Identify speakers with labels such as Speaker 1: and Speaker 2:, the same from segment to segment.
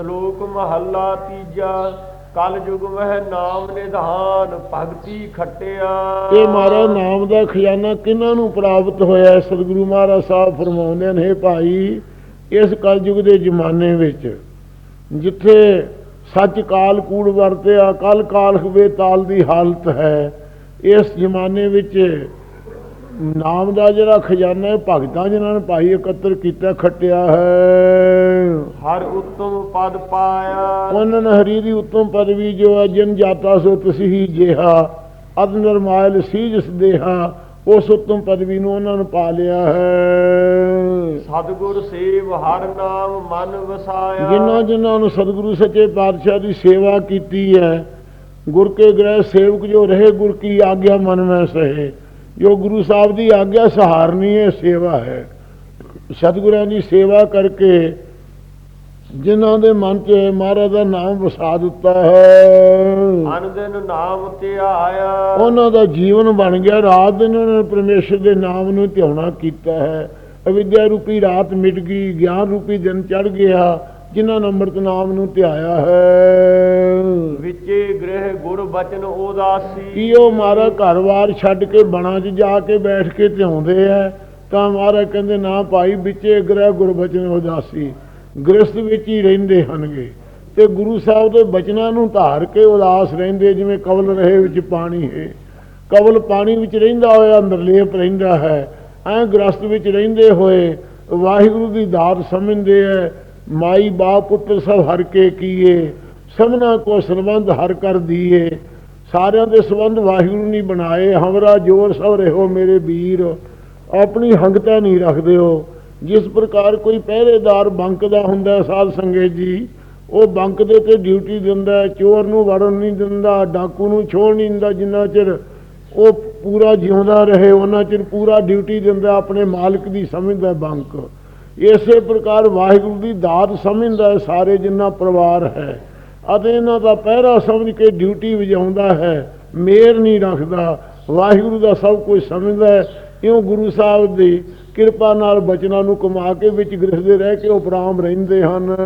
Speaker 1: ਸ਼ਲੋਕ ਮਹੱਲਾ ਤੀਜਾ, ਕਲ ਯੁਗ ਮਹਿ ਨਾਮ ਨਿਧਾਨ, ਭਗਤੀ ਖਟਿਆ।
Speaker 2: ਇਹ ਮਹਾਰਾਜ ਨਾਮ ਦਾ ਖਜ਼ਾਨਾ ਕਿਹਨਾਂ ਨੂੰ ਪ੍ਰਾਪਤ ਹੋਇਆ ਸਤਿਗੁਰੂ ਮਹਾਰਾਜ ਸਾਹਿਬ ਫਰਮਾਉਂਦੇ ਨੇ ਭਾਈ, ਇਸ ਕਲਯੁਗ ਦੇ ਜ਼ਮਾਨੇ ਵਿੱਚ ਜਿੱਥੇ ਸੱਚ ਕਾਲ ਕੂੜ ਵਰਤਿਆ, ਕਲ ਕਾਲ ਹਵੇ ਤਾਲ ਦੀ ਹਾਲਤ ਹੈ, ਇਸ ਜ਼ਮਾਨੇ ਵਿੱਚ ਨਾਮ ਦਾ ਜਿਹੜਾ ਖਜ਼ਾਨਾ ਹੈ ਭਗਤਾਂ ਜਿਨ੍ਹਾਂ ਨੇ ਭਾਈ ਇਕੱਤਰ ਕੀਤਾ ਖੱਟਿਆ ਹੈ।
Speaker 1: ਹਰ ਉਤਮ ਪਦ ਪਾਇਆ।
Speaker 2: ਉਹਨਾਂ ਨੇ ਹਰੀ ਦੀ ਉਤਮ ਪਦਵੀ ਜੋ ਹੈ ਜਨ ਜਾਤਾ ਸੋ ਤਸਹੀ ਜਿਹਾ ਅਦ ਨਰਮਾਇਲ ਸੀ ਜਿਸ ਦੇਹਾ ਉਸ ਉਤਮ ਪਦਵੀ ਨੂੰ ਉਹਨਾਂ ਨੂੰ ਪਾ ਲਿਆ ਹੈ।
Speaker 1: ਸਤਿਗੁਰ ਸੇਵ ਹਰ ਨਾਮ ਮਨ ਵਸਾਇਆ।
Speaker 2: ਜਿਨ੍ਹਾਂ ਜਿਨ੍ਹਾਂ ਨੂੰ ਸਤਿਗੁਰੂ ਸੱਚੇ ਪਾਤਸ਼ਾਹ ਦੀ ਸੇਵਾ ਕੀਤੀ ਹੈ ਗੁਰ ਕੇ ਗ੍ਰਹਿ ਸੇਵਕ ਜੋ ਰਹੇ ਗੁਰ ਕੀ ਆਗਿਆ ਮਨ ਮੈਂ ਸਹੇ। ਜੋ ਗੁਰੂ ਸਾਹਿਬ ਦੀ ਆਗਿਆ ਸਹਾਰਨੀ ਹੈ ਸੇਵਾ ਹੈ। ਸਤਿਗੁਰਾਂ ਦੀ ਸੇਵਾ ਕਰਕੇ ਜਿਨ੍ਹਾਂ ਦੇ ਮਨ 'ਚ ਮਹਾਰਾਜ ਦਾ ਨਾਮ ਵਸਾ ਦਿੱਤਾ ਹੈ।
Speaker 1: ਅਨ ਦਿਨ ਨਾਮ ਧਿਆਇਆ।
Speaker 2: ਉਹਨਾਂ ਦਾ ਜੀਵਨ ਬਣ ਗਿਆ। ਰਾਤ ਦਿਨ ਉਹਨਾਂ ਨੇ ਪਰਮੇਸ਼ਰ ਦੇ ਨਾਮ ਨੂੰ ਧਿਆਉਣਾ ਕੀਤਾ ਹੈ। ਅਵਿਦਿਆ ਰੂਪੀ ਰਾਤ ਮਿਟ ਗਈ। ਗਿਆਨ ਰੂਪੀ ਦਿਨ ਚੜ ਗਿਆ। ਜਿਨ੍ਹਾਂ ਨੇ ਅੰਮ੍ਰਿਤ ਨਾਮ ਨੂੰ ਧਿਆਇਆ ਹੈ।
Speaker 1: ਵਿਚੇ ਗ੍ਰਹਿ ਗੁਰ ਬਚਨ ਉਦਾਸੀ।
Speaker 2: ਕੀ ਉਹ ਮਾਰਾ ਘਰ-ਬਾਰ ਛੱਡ ਕੇ ਬਣਾ 'ਚ ਜਾ ਕੇ ਬੈਠ ਕੇ ਧਿਆਉਂਦੇ ਐ ਤਾਂ ਮਹਾਰਾਜ ਕਹਿੰਦੇ ਨਾ ਭਾਈ ਵਿੱਚੇ ਗ੍ਰਹਿ ਗੁਰਬਚਨ ਉਦਾਸੀ। ਗ੍ਰਸਥ ਵਿੱਚ ਹੀ ਰਹਿੰਦੇ ਹਨਗੇ। ਤੇ ਗੁਰੂ ਸਾਹਿਬ ਦੇ ਬਚਨਾਂ ਨੂੰ ਧਾਰ ਕੇ ਉਦਾਸ ਰਹਿੰਦੇ ਜਿਵੇਂ ਕਵਲ ਰਹੇ ਵਿੱਚ ਪਾਣੀ ਹੈ। ਕਵਲ ਪਾਣੀ ਵਿੱਚ ਰਹਿੰਦਾ ਹੋਇਆ ਅੰਦਰ ਲੇਪ ਰਹਿੰਦਾ ਹੈ। ਐ ਗ੍ਰਸਥ ਵਿੱਚ ਰਹਿੰਦੇ ਹੋਏ ਵਾਹਿਗੁਰੂ ਦੀ ਦਾਤ ਸਮਝਦੇ ਐ ਮਾਈ ਬਾਪ ਪੁੱਤਰ ਸਭ ਹਰ ਕੇ ਕੀਏ, ਸਭਨਾ ਕੋ ਸੰਬੰਧ ਹਰ ਕਰ ਦੀਏ। ਸਾਰਿਆਂ ਦੇ ਸੰਬੰਧ ਵਾਹਿਗੁਰੂ ਨਹੀਂ ਬਣਾਏ, ਹਮਰਾ ਜੋਰ ਸਭ ਰਹੋ ਮੇਰੇ ਵੀਰ। ਆਪਣੀ ਹੰਗਤਾ ਨਹੀਂ ਰੱਖਦੇ ਹੋ। ਜਿਸ ਪ੍ਰਕਾਰ ਕੋਈ ਪਹਿਰੇਦਾਰ ਬੰਕ ਦਾ ਹੁੰਦਾ ਸਾਧ ਸੰਗਤ ਜੀ, ਉਹ ਬੰਕ ਦੇ ਤੇ ਡਿਊਟੀ ਦਿੰਦਾ ਚੋਰ ਨੂੰ ਵੜਨ ਨਹੀਂ ਦਿੰਦਾ, ਡਾਕੂ ਨੂੰ ਛੋੜ ਨਹੀਂ ਦਿੰਦਾ ਜਿੰਨਾ ਚਿਰ ਉਹ ਪੂਰਾ ਜਿਉਂਦਾ ਰਹੇ, ਉਹਨਾਂ ਚਿਰ ਪੂਰਾ ਡਿਊਟੀ ਦਿੰਦਾ, ਆਪਣੇ ਮਾਲਕ ਦੀ ਸਮਝਦਾ ਬੰਕ। ਇਸੇ ਪ੍ਰਕਾਰ ਵਾਹਿਗੁਰੂ ਦੀ ਦਾਤ ਸਮਝਦਾ ਹੈ ਸਾਰੇ ਜਿੰਨਾ ਪਰਿਵਾਰ ਹੈ ਅਤੇ ਇਹਨਾਂ ਦਾ ਪਹਿਰਾ ਸਮਝ ਕੇ ਡਿਊਟੀ ਵਜਾਉਂਦਾ ਹੈ ਮੇਰ ਨਹੀਂ ਰੱਖਦਾ। ਵਾਹਿਗੁਰੂ ਦਾ ਸਭ ਕੁਝ ਸਮਝਦਾ ਹੈ। ਇਉਂ ਗੁਰੂ ਸਾਹਿਬ ਦੀ ਕਿਰਪਾ ਨਾਲ ਬਚਨਾਂ ਨੂੰ ਕਮਾ ਕੇ ਵਿੱਚ ਗ੍ਰਸਦੇ ਰਹਿ ਕੇ ਉਪਰਾਮ ਰਹਿੰਦੇ ਹਨ।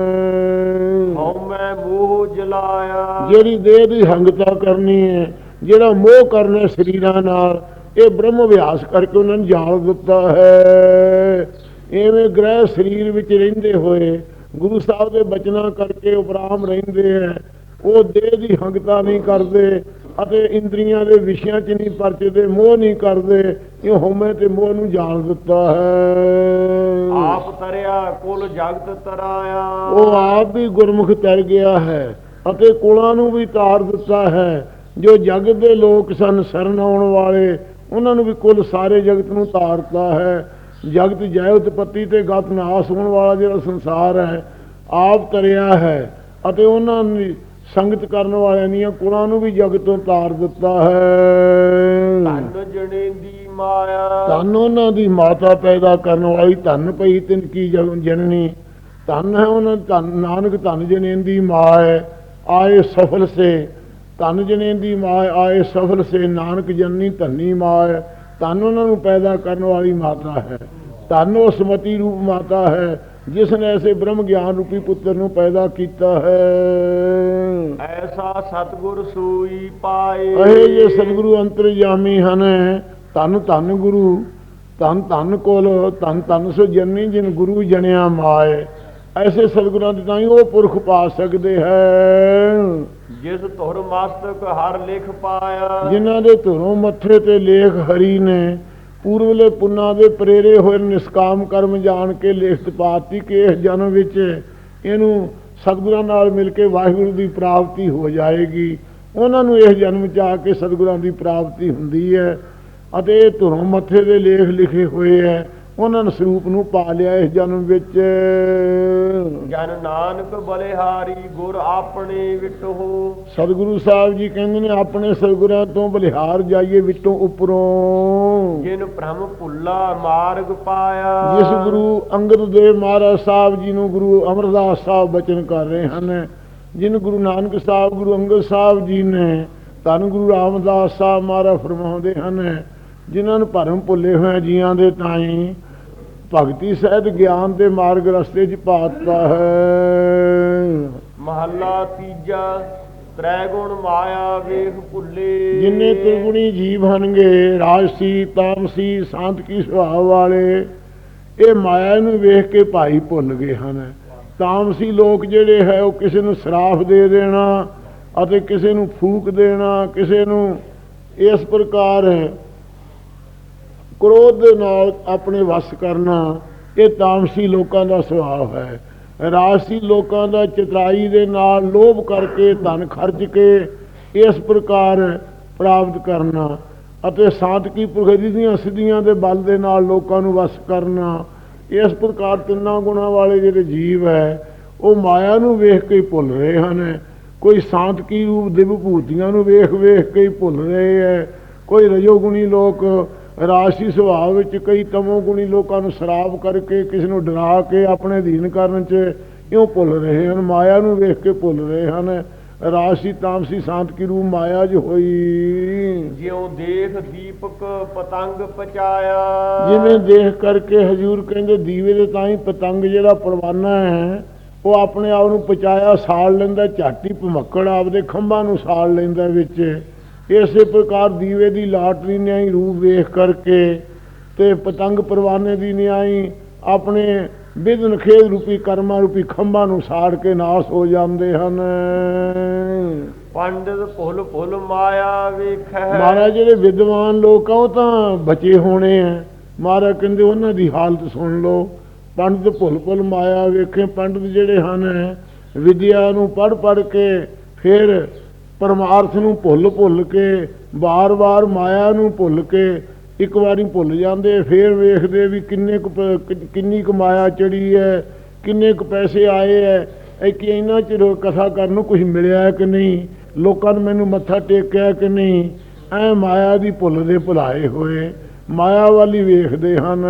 Speaker 1: ਹਉ ਮੈਂ ਮੋਹ ਜਲਾਇਆ।
Speaker 2: ਜਿਹੜੀ ਦੇਹ ਦੀ ਹੰਗਤਾ ਕਰਨੀ ਹੈ ਜਿਹੜਾ ਮੋਹ ਕਰਨਾ ਸਰੀਰਾਂ ਨਾਲ ਇਹ ਬ੍ਰਹਮ ਅਭਿਆਸ ਕਰਕੇ ਉਹਨਾਂ ਨੂੰ ਜਾਲ ਦਿੱਤਾ ਹੈ। ਐਵੇਂ ਗ੍ਰਹਿ ਸਰੀਰ ਵਿੱਚ ਰਹਿੰਦੇ ਹੋਏ ਗੁਰੂ ਸਾਹਿਬ ਦੇ ਬਚਨਾਂ ਕਰਕੇ ਉਪਰਾਮ ਰਹਿੰਦੇ ਹੈ ਉਹ ਦੇਹ ਦੀ ਹੰਗਤਾ ਨਹੀਂ ਕਰਦੇ ਅਤੇ ਇੰਦਰੀਆਂ ਦੇ ਵਿਸ਼ਿਆਂ 'ਚ ਨਹੀਂ ਪਰਚਦੇ ਮੋਹ ਨਹੀਂ ਕਰਦੇ ਇਹ ਹਉਮੈ ਤੇ ਮੋਹ ਨੂੰ ਜਾਲ ਦਿੱਤਾ ਹੈ।
Speaker 1: ਆਪ ਤਰਿਆ ਕੁਲ ਜਗਤ ਤਰਾਇਆ।
Speaker 2: ਉਹ ਆਪ ਵੀ ਗੁਰਮੁਖ ਤਰ ਗਿਆ ਹੈ ਅਤੇ ਕੁਲਾਂ ਨੂੰ ਵੀ ਤਾਰ ਦਿੱਤਾ ਹੈ। ਜੋ ਜਗਤ ਦੇ ਲੋਕ ਸਨ ਸ਼ਰਨ ਆਉਣ ਵਾਲੇ ਉਹਨਾਂ ਨੂੰ ਵੀ ਕੁੱਲ ਸਾਰੇ ਜਗਤ ਨੂੰ ਤਾਰਤਾ ਹੈ। ਜਗਤ ਜੈ ਉਤਪਤੀ ਤੇ ਗਤ ਨਾਸ ਹੋਣ ਵਾਲਾ ਜਿਹੜਾ ਸੰਸਾਰ ਹੈ ਆਪ ਤਰਿਆ ਹੈ ਅਤੇ ਉਹਨਾਂ ਦੀ ਸੰਗਤ ਕਰਨ ਵਾਲਿਆਂ ਦੀਆਂ ਕੁਲਾਂ ਨੂੰ ਵੀ ਜਗਤ ਤੋਂ ਤਾਰ ਦਿੱਤਾ ਹੈ।
Speaker 1: ਧਨ ਜਣੇ ਦੀ ਮਾਇਆ।
Speaker 2: ਧਨ ਉਹਨਾਂ ਦੀ ਮਾਤਾ ਪੈਦਾ ਕਰਨ ਵਾਲੀ ਧਨ ਪਈ ਤਿਨ ਕੀ ਜਨਨੀ। ਧਨ ਹੈ ਉਹਨਾਂ ਧਨ ਨਾਨਕ ਧਨ ਜਨੇਂਦੀ ਮਾਂ ਹੈ ਆਏ ਸਫਲ ਸੇ। ਧਨ ਜਨੇਂਦੀ ਮਾਂ ਹੈ, ਆਏ ਸਫਲ ਸੇ। ਨਾਨਕ ਜਨਨੀ ਧੰਨੀ ਮਾਂ ਧਨ ਉਹਨਾਂ ਨੂੰ ਪੈਦਾ ਕਰਨ ਵਾਲੀ ਮਾਤਾ ਹੈ। ਧਨ ਉਹ ਸਮਤੀ ਰੂਪ ਮਾਤਾ ਹੈ ਜਿਸ ਨੇ ਐਸੇ ਬ੍ਰਹਮ ਗਿਆਨ ਰੂਪੀ ਪੁੱਤਰ ਨੂੰ ਪੈਦਾ ਕੀਤਾ ਹੈ।
Speaker 1: ਐਸਾ ਸਤਗੁਰ ਸੂਈ ਪਾਏ।
Speaker 2: ਇਹ ਜੇ ਸਤਿਗੁਰੂ ਅੰਤਰਜਾਮੀ ਹਨ ਧੰਨ ਧੰਨ ਗੁਰੂ ਧੰਨ ਧੰਨ ਕੋਲ ਧੰਨ ਧੰਨ ਸੋ ਜਨਨੀ ਜਿਨ ਗੁਰੂ ਜਣਿਆ ਮਾਏ। ਐਸੇ ਸਤਿਗੁਰਾਂ ਦੇ ਤਾਂ ਹੀ ਉਹ ਪੁਰਖ ਪਾ ਸਕਦੇ ਹੈ।
Speaker 1: ਜਿਸ ਧੁਰ ਮਸਤਕ ਹਰ ਲਿਖ ਪਾਇਆ।
Speaker 2: ਜਿਨ੍ਹਾਂ ਦੇ ਧੁਰੋਂ ਮੱਥੇ ਤੇ ਲੇਖ ਹਰੀ ਨੇ, ਪੂਰਵਲੇ ਪੁੰਨਾ ਦੇ ਪ੍ਰੇਰੇ ਹੋਏ ਨਿਸਕਾਮ ਕਰਮ ਜਾਣ ਕੇ ਲਿਖਤ ਪਾਤੀ ਕਿ ਇਸ ਜਨਮ ਵਿੱਚ ਇਹਨੂੰ ਸਤਿਗੁਰਾਂ ਨਾਲ ਮਿਲ ਕੇ ਵਾਹਿਗੁਰੂ ਦੀ ਪ੍ਰਾਪਤੀ ਹੋ ਜਾਏਗੀ। ਉਹਨਾਂ ਨੂੰ ਇਸ ਜਨਮ ਚ ਆ ਕੇ ਸਤਿਗੁਰਾਂ ਦੀ ਪ੍ਰਾਪਤੀ ਹੁੰਦੀ ਹੈ ਅਤੇ ਇਹ ਧੁਰੋਂ ਮੱਥੇ ਦੇ ਲੇਖ ਲਿਖੇ ਹੋਏ ਹੈ। ਉਹਨਾਂ ਨੇ ਸਰੂਪ ਨੂੰ ਪਾ ਲਿਆ ਇਸ ਜਨਮ ਵਿੱਚ।
Speaker 1: ਜਨ ਨਾਨਕ ਬਲਿਹਾਰੀ ਗੁਰ ਆਪਣੇ ਵਿਟੋ।
Speaker 2: ਸਤਿਗੁਰੂ ਸਾਹਿਬ ਜੀ ਕਹਿੰਦੇ ਨੇ ਆਪਣੇ ਸਤਿਗੁਰਾਂ ਤੋਂ ਬਲਿਹਾਰ ਜਾਈਏ ਵਿੱਚੋਂ ਉੱਪਰੋਂ।
Speaker 1: ਜਿਨ ਭ੍ਰਮ ਭੁੱਲਾ ਮਾਰਗ ਪਾਇਆ।
Speaker 2: ਜਿਸ ਗੁਰੂ ਅੰਗਦ ਦੇਵ ਮਹਾਰਾਜ ਸਾਹਿਬ ਜੀ ਨੂੰ ਗੁਰੂ ਅਮਰਦਾਸ ਸਾਹਿਬ ਬਚਨ ਕਰ ਰਹੇ ਹਨ ਜਿਨ ਗੁਰੂ ਨਾਨਕ ਸਾਹਿਬ ਗੁਰੂ ਅੰਗਦ ਸਾਹਿਬ ਜੀ ਨੇ ਧੰਨ ਗੁਰੂ ਰਾਮਦਾਸ ਸਾਹਿਬ ਮਹਾਰਾਜ ਫਰਮਾਉਂਦੇ ਹਨ ਜਿਨ੍ਹਾਂ ਨੂੰ ਭਰਮ ਭੁੱਲੇ ਹੋਏ ਜੀਆਂ ਦੇ ਤਾਈ ਭਗਤੀ ਸਹਿਤ ਗਿਆਨ ਦੇ ਮਾਰਗ ਰਸਤੇ 'ਚ ਪਾਤਾ ਹੈ।
Speaker 1: ਮਹੱਲਾ ਤੀਜਾ ਤ੍ਰੈ ਗੁਣ ਮਾਇਆ ਵੇਖ ਭੁੱਲੇ।
Speaker 2: ਜਿੰਨੇ ਤ੍ਰਿਗੁਣੀ ਜੀਵ ਹਨਗੇ ਰਾਜਸੀ ਤਾਮਸੀ ਸਾਂਤਕੀ ਸੁਭਾਅ ਵਾਲੇ ਇਹ ਮਾਇਆ ਨੂੰ ਵੇਖ ਕੇ ਭਾਈ ਭੁੱਲ ਗਏ ਹਨ। ਤਾਮਸੀ ਲੋਕ ਜਿਹੜੇ ਹੈ ਉਹ ਕਿਸੇ ਨੂੰ ਸਰਾਫ ਦੇ ਦੇਣਾ ਅਤੇ ਕਿਸੇ ਨੂੰ ਫੂਕ ਦੇਣਾ ਕਿਸੇ ਨੂੰ ਇਸ ਪ੍ਰਕਾਰ ਕ੍ਰੋਧ ਦੇ ਨਾਲ ਆਪਣੇ ਵਸ ਕਰਨਾ ਇਹ ਤਾਮਸੀ ਲੋਕਾਂ ਦਾ ਸੁਭਾਅ ਹੈ। ਰਾਜਸੀ ਲੋਕਾਂ ਦਾ ਚਤਰਾਈ ਦੇ ਨਾਲ ਲੋਭ ਕਰਕੇ ਧਨ ਖਰਚ ਕੇ ਇਸ ਪ੍ਰਕਾਰ ਪ੍ਰਾਪਤ ਕਰਨਾ ਅਤੇ ਸਾਤਕੀ ਪ੍ਰਗਤੀ ਦੀਆਂ ਸਿੱਧੀਆਂ ਦੇ ਬਲ ਦੇ ਨਾਲ ਲੋਕਾਂ ਨੂੰ ਵਸ ਕਰਨਾ, ਇਸ ਪ੍ਰਕਾਰ ਤਿੰਨਾਂ ਗੁਣਾਂ ਵਾਲੇ ਜਿਹੜੇ ਜੀਵ ਹੈ, ਉਹ ਮਾਇਆ ਨੂੰ ਵੇਖ ਕੇ ਭੁੱਲ ਰਹੇ ਹਨ। ਕੋਈ ਸਾਤਕੀ ਰੂਪ ਦੇ ਵਿਭੂਤੀਆਂ ਨੂੰ ਵੇਖ ਵੇਖ ਕੇ ਭੁੱਲ ਰਹੇ ਹੈ। ਕੋਈ ਰਜੋਗੁਣੀ ਲੋਕ ਰਾਸ਼ੀ ਸੁਭਾਅ ਵਿੱਚ ਕਈ ਤਮੋ ਗੁਣੀ ਲੋਕਾਂ ਨੂੰ ਸ਼ਰਾਬ ਕਰਕੇ ਕਿਸੇ ਨੂੰ ਡਰਾ ਕੇ ਆਪਣੇ ਅਧੀਨ ਕਰਨ 'ਚ ਇਉਂ ਭੁੱਲ ਰਹੇ ਹਨ ਮਾਇਆ ਨੂੰ ਵੇਖ ਕੇ ਭੁੱਲ ਰਹੇ ਹਨ। ਰਾਸ਼ੀ ਤਾਮਸੀ ਸ਼ਾਂਤ ਕੀ ਰੂਪ ਮਾਇਆ ਜੋ ਹੋਈ।
Speaker 1: ਜਿਉ ਦੇਖ ਦੀਪਕ ਪਤੰਗ ਪਚਾਇਆ।
Speaker 2: ਜਿਵੇਂ ਦੇਖ ਕਰਕੇ ਹਜੂਰ ਕਹਿੰਦੇ ਦੀਵੇ ਦੇ ਤਾਂ ਹੀ ਪਤੰਗ ਜਿਹੜਾ ਪਰਵਾਨਾ ਹੈ ਉਹ ਆਪਣੇ ਆਪ ਨੂੰ ਪਚਾਇਆ ਸਾੜ ਲੈਂਦਾ ਝਾਟੀ ਭਮੱਕੜ ਆਪਦੇ ਖੰਭਾਂ ਨੂੰ ਸਾੜ ਲੈਂਦਾ ਵਿੱਚ। ਇਸੇ ਪ੍ਰਕਾਰ ਦੀਵੇ ਦੀ ਲਾਟਰੀ ਨਿਆਈ ਰੂਪ ਵੇਖ ਕਰਕੇ ਤੇ ਪਤੰਗ ਪਰਵਾਨੇ ਦੀ ਨਿਆਈ ਆਪਣੇ ਵਿਧਨ ਖੇਦ ਰੂਪੀ ਕਰਮਾਂ ਰੂਪੀ ਖੰਭਾਂ ਨੂੰ ਸਾੜ ਕੇ ਨਾਸ ਹੋ ਜਾਂਦੇ ਹਨ।
Speaker 1: ਪੰਡਿਤ ਭੁੱਲ ਭੁੱਲ ਮਾਇਆ ਵੇਖੈ।
Speaker 2: ਮਹਾਰਾਜ ਜਿਹੜੇ ਵਿਦਵਾਨ ਲੋਕ ਆ ਉਹ ਤਾਂ ਬਚੇ ਹੋਣੇ ਆ। ਮਹਾਰਾਜ ਕਹਿੰਦੇ ਉਹਨਾਂ ਦੀ ਹਾਲਤ ਸੁਣ ਲਓ। ਪੰਡਿਤ ਭੁੱਲ ਭੁੱਲ ਮਾਇਆ ਵੇਖੇ। ਪੰਡਿਤ ਜਿਹੜੇ ਹਨ ਵਿਦਿਆ ਨੂੰ ਪੜ ਪੜ ਕੇ ਫਿਰ ਪਰਮਾਰਥ ਨੂੰ ਭੁੱਲ ਭੁੱਲ ਕੇ ਵਾਰ-ਵਾਰ ਮਾਇਆ ਨੂੰ ਭੁੱਲ ਕੇ ਇੱਕ ਵਾਰੀ ਭੁੱਲ ਜਾਂਦੇ ਫਿਰ ਵੇਖਦੇ ਵੀ ਕਿੰਨੇ ਕਿੰਨੀ ਕੁ ਮਾਇਆ ਚੜੀ ਹੈ ਕਿੰਨੇ ਕੁ ਪੈਸੇ ਆਏ ਹੈ ਇਹ ਕਿ ਇਹਨਾਂ ਚਿਰ ਕਥਾ ਕਰਨ ਨੂੰ ਕੁਝ ਮਿਲਿਆ ਕਿ ਨਹੀਂ ਲੋਕਾਂ ਨੇ ਮੈਨੂੰ ਮੱਥਾ ਟੇਕਿਆ ਕਿ ਨਹੀਂ ਐ ਮਾਇਆ ਦੀ ਭੁੱਲ ਦੇ ਭੁਲਾਏ ਹੋਏ ਮਾਇਆ ਵਾਲੀ ਵੇਖਦੇ ਹਨ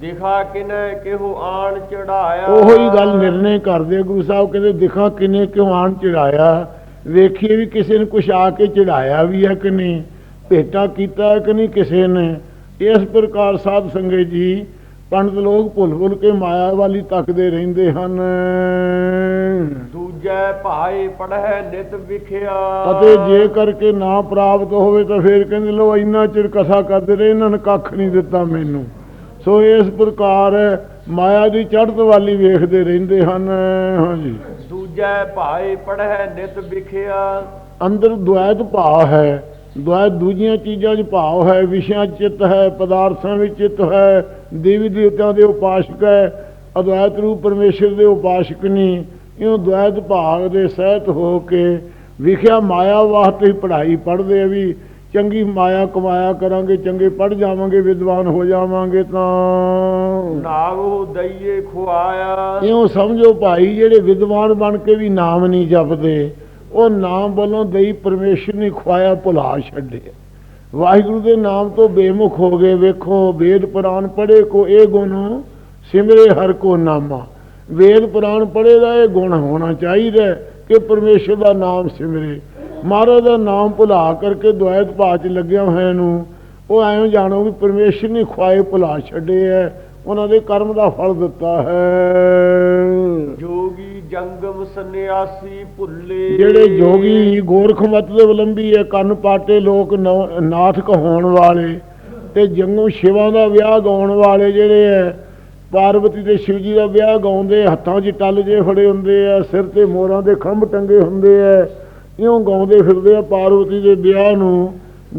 Speaker 1: ਦਿਖਾ ਕਿਨੈ ਕਿਹੋ ਆਣ ਚੜਾਇਆ
Speaker 2: ਉਹੋ ਗੱਲ ਨਿਰਣੇ ਕਰਦੇ। ਗੁਰੂ ਸਾਹਿਬ ਕਹਿੰਦੇ ਦਿਖਾ ਕਿਨੇ ਕਿਉਂ ਆਣ ਚੜਾਇਆ ਵੇਖੀਏ ਵੀ ਕਿਸੇ ਨੇ ਕੁਛ ਆ ਕੇ ਚੜਾਇਆ ਵੀ ਹੈ ਕਿ ਨਹੀਂ ਭੇਟਾ ਕੀਤਾ ਹੈ ਕਿ ਨਹੀਂ ਕਿਸੇ ਨੇ। ਇਸ ਪ੍ਰਕਾਰ ਸਾਧ ਸੰਗਤ ਜੀ ਪੰਡਤ ਲੋਕ ਭੁੱਲ ਭੁੱਲ ਕੇ ਮਾਇਆ ਵਾਲੀ ਤੱਕਦੇ ਰਹਿੰਦੇ ਹਨ।
Speaker 1: ਦੂਜੈ ਭਾਏ ਪੜਹਿ ਨਿਤ ਵਿਖਿਆ।
Speaker 2: ਅਤੇ ਜੇ ਕਰਕੇ ਨਾ ਪ੍ਰਾਪਤ ਹੋਵੇ ਤਾਂ ਫਿਰ ਕਹਿੰਦੇ ਲੋ ਇੰਨਾ ਚਿਰ ਕਥਾ ਕਰਦੇ ਰਹੇ ਇਹਨਾਂ ਨੇ ਕੱਖ ਨਹੀਂ ਦਿੱਤਾ ਮੈਨੂੰ। ਸੋ ਇਸ ਪ੍ਰਕਾਰ ਮਾਇਆ ਦੀ ਚੜ੍ਹਤ ਵਾਲੀ ਵੇਖਦੇ ਰਹਿੰਦੇ ਹਨ। ਹਾਂਜੀ।
Speaker 1: ਦੂਜੈ ਭਾਏ ਪੜਹਿ ਨਿਤ ਵਿਖਿਆ।
Speaker 2: ਅੰਦਰ ਦੁਐਤ ਭਾਵ ਹੈ। ਦੁਐਤ ਦੂਜੀਆਂ ਚੀਜ਼ਾਂ 'ਚ ਭਾਵ ਹੈ। ਵਿਸ਼ਿਆਂ 'ਚ ਚਿੱਤ ਹੈ। ਪਦਾਰਥਾਂ ਵਿੱਚ ਚਿੱਤ ਹੈ। ਦੇਵੀ ਦੇਵਤਿਆਂ ਦੇ ਉਪਾਸ਼ਕ ਹੈ। ਅਦਵੈਤ ਰੂਪ ਪਰਮੇਸ਼ਰ ਦੇ ਉਪਾਸ਼ਕ ਨਹੀਂ ਇਉਂ ਦੁਐਤ ਭਾਵ ਦੇ ਸਹਿਤ ਹੋ ਕੇ ਵਿਖਿਆ ਮਾਇਆ ਵਾਸਤੇ ਹੀ ਪੜ੍ਹਾਈ ਪੜ੍ਹਦੇ ਆ ਵੀ ਚੰਗੀ ਮਾਇਆ ਕਮਾਇਆ ਕਰਾਂਗੇ ਚੰਗੇ ਪੜ੍ਹ ਜਾਵਾਂਗੇ ਵਿਦਵਾਨ ਹੋ ਜਾਵਾਂਗੇ ਤਾਂ।
Speaker 1: ਨਾਗੋ ਦਈਏ ਖੁਆਇਆ।
Speaker 2: ਇਉਂ ਸਮਝੋ ਭਾਈ ਜਿਹੜੇ ਵਿਦਵਾਨ ਬਣ ਕੇ ਵੀ ਨਾਮ ਨਹੀਂ ਜਪਦੇ ਉਹ ਨਾਮ ਵੱਲੋਂ ਦਈ ਪਰਮੇਸ਼ਰ ਨੇ ਖਵਾਇਆ ਭੁਲਾ ਛੱਡੇ। ਵਾਹਿਗੁਰੂ ਦੇ ਨਾਮ ਤੋਂ ਬੇਮੁਖ ਹੋ ਗਏ ਵੇਖੋ ਵੇਦ ਪੁਰਾਣ ਪੜ੍ਹੇ ਕੋ ਇਹ ਗੁਣ ਸਿਮਰੇ ਹਰ ਕੋ ਨਾਮਾ। ਵੇਦ ਪੁਰਾਣ ਪੜ੍ਹੇ ਦਾ ਇਹ ਗੁਣ ਹੋਣਾ ਚਾਹੀਦਾ ਕਿ ਪਰਮੇਸ਼ਰ ਦਾ ਨਾਮ ਸਿਮਰੇ। ਮਹਾਰਾਜ ਦਾ ਨਾਮ ਭੁਲਾ ਕਰਕੇ ਦੁਆਇਤ ਭਾਅ ਚ ਲੱਗਿਆ ਹੋਇਆ ਨੂੰ ਉਹ ਐਂ ਜਾਣੋ ਵੀ ਪਰਮੇਸ਼ਰ ਨੇ ਖਵਾਏ ਭੁਲਾ ਛੱਡੇ ਹੈ ਉਹਨਾਂ ਦੇ ਕਰਮ ਦਾ ਫਲ ਦਿੱਤਾ ਹੈ।
Speaker 1: ਜੋਗੀ ਜੰਗਮ ਸੰਨਿਆਸੀ ਭੁੱਲੇ।
Speaker 2: ਜਿਹੜੇ ਜੋਗੀ ਗੋਰਖ ਮਤ ਦੇ ਅਵਲੰਬੀ ਹੈ ਕੰਨ ਪਾਟੇ ਲੋਕ ਨਾਥ ਕਹਾਉਣ ਵਾਲੇ ਤੇ ਜੰਗੂ ਸ਼ਿਵਾਂ ਦਾ ਵਿਆਹ ਗਾਉਣ ਵਾਲੇ ਜਿਹੜੇ ਹੈ ਪਾਰਵਤੀ ਤੇ ਸ਼ਿਵ ਜੀ ਦਾ ਵਿਆਹ ਗਾਉਂਦੇ ਹੱਥਾਂ 'ਚ ਟੱਲ ਜੇ ਫੜੇ ਹੁੰਦੇ ਆ ਸਿਰ ਤੇ ਮੋਰਾਂ ਦੇ ਖੰਭ ਟੰਗੇ ਹੁੰਦੇ ਆ ਇਉਂ ਗਾਉਂਦੇ ਫਿਰਦੇ ਆ ਪਾਰਵਤੀ ਦੇ ਵਿਆਹ ਨੂੰ,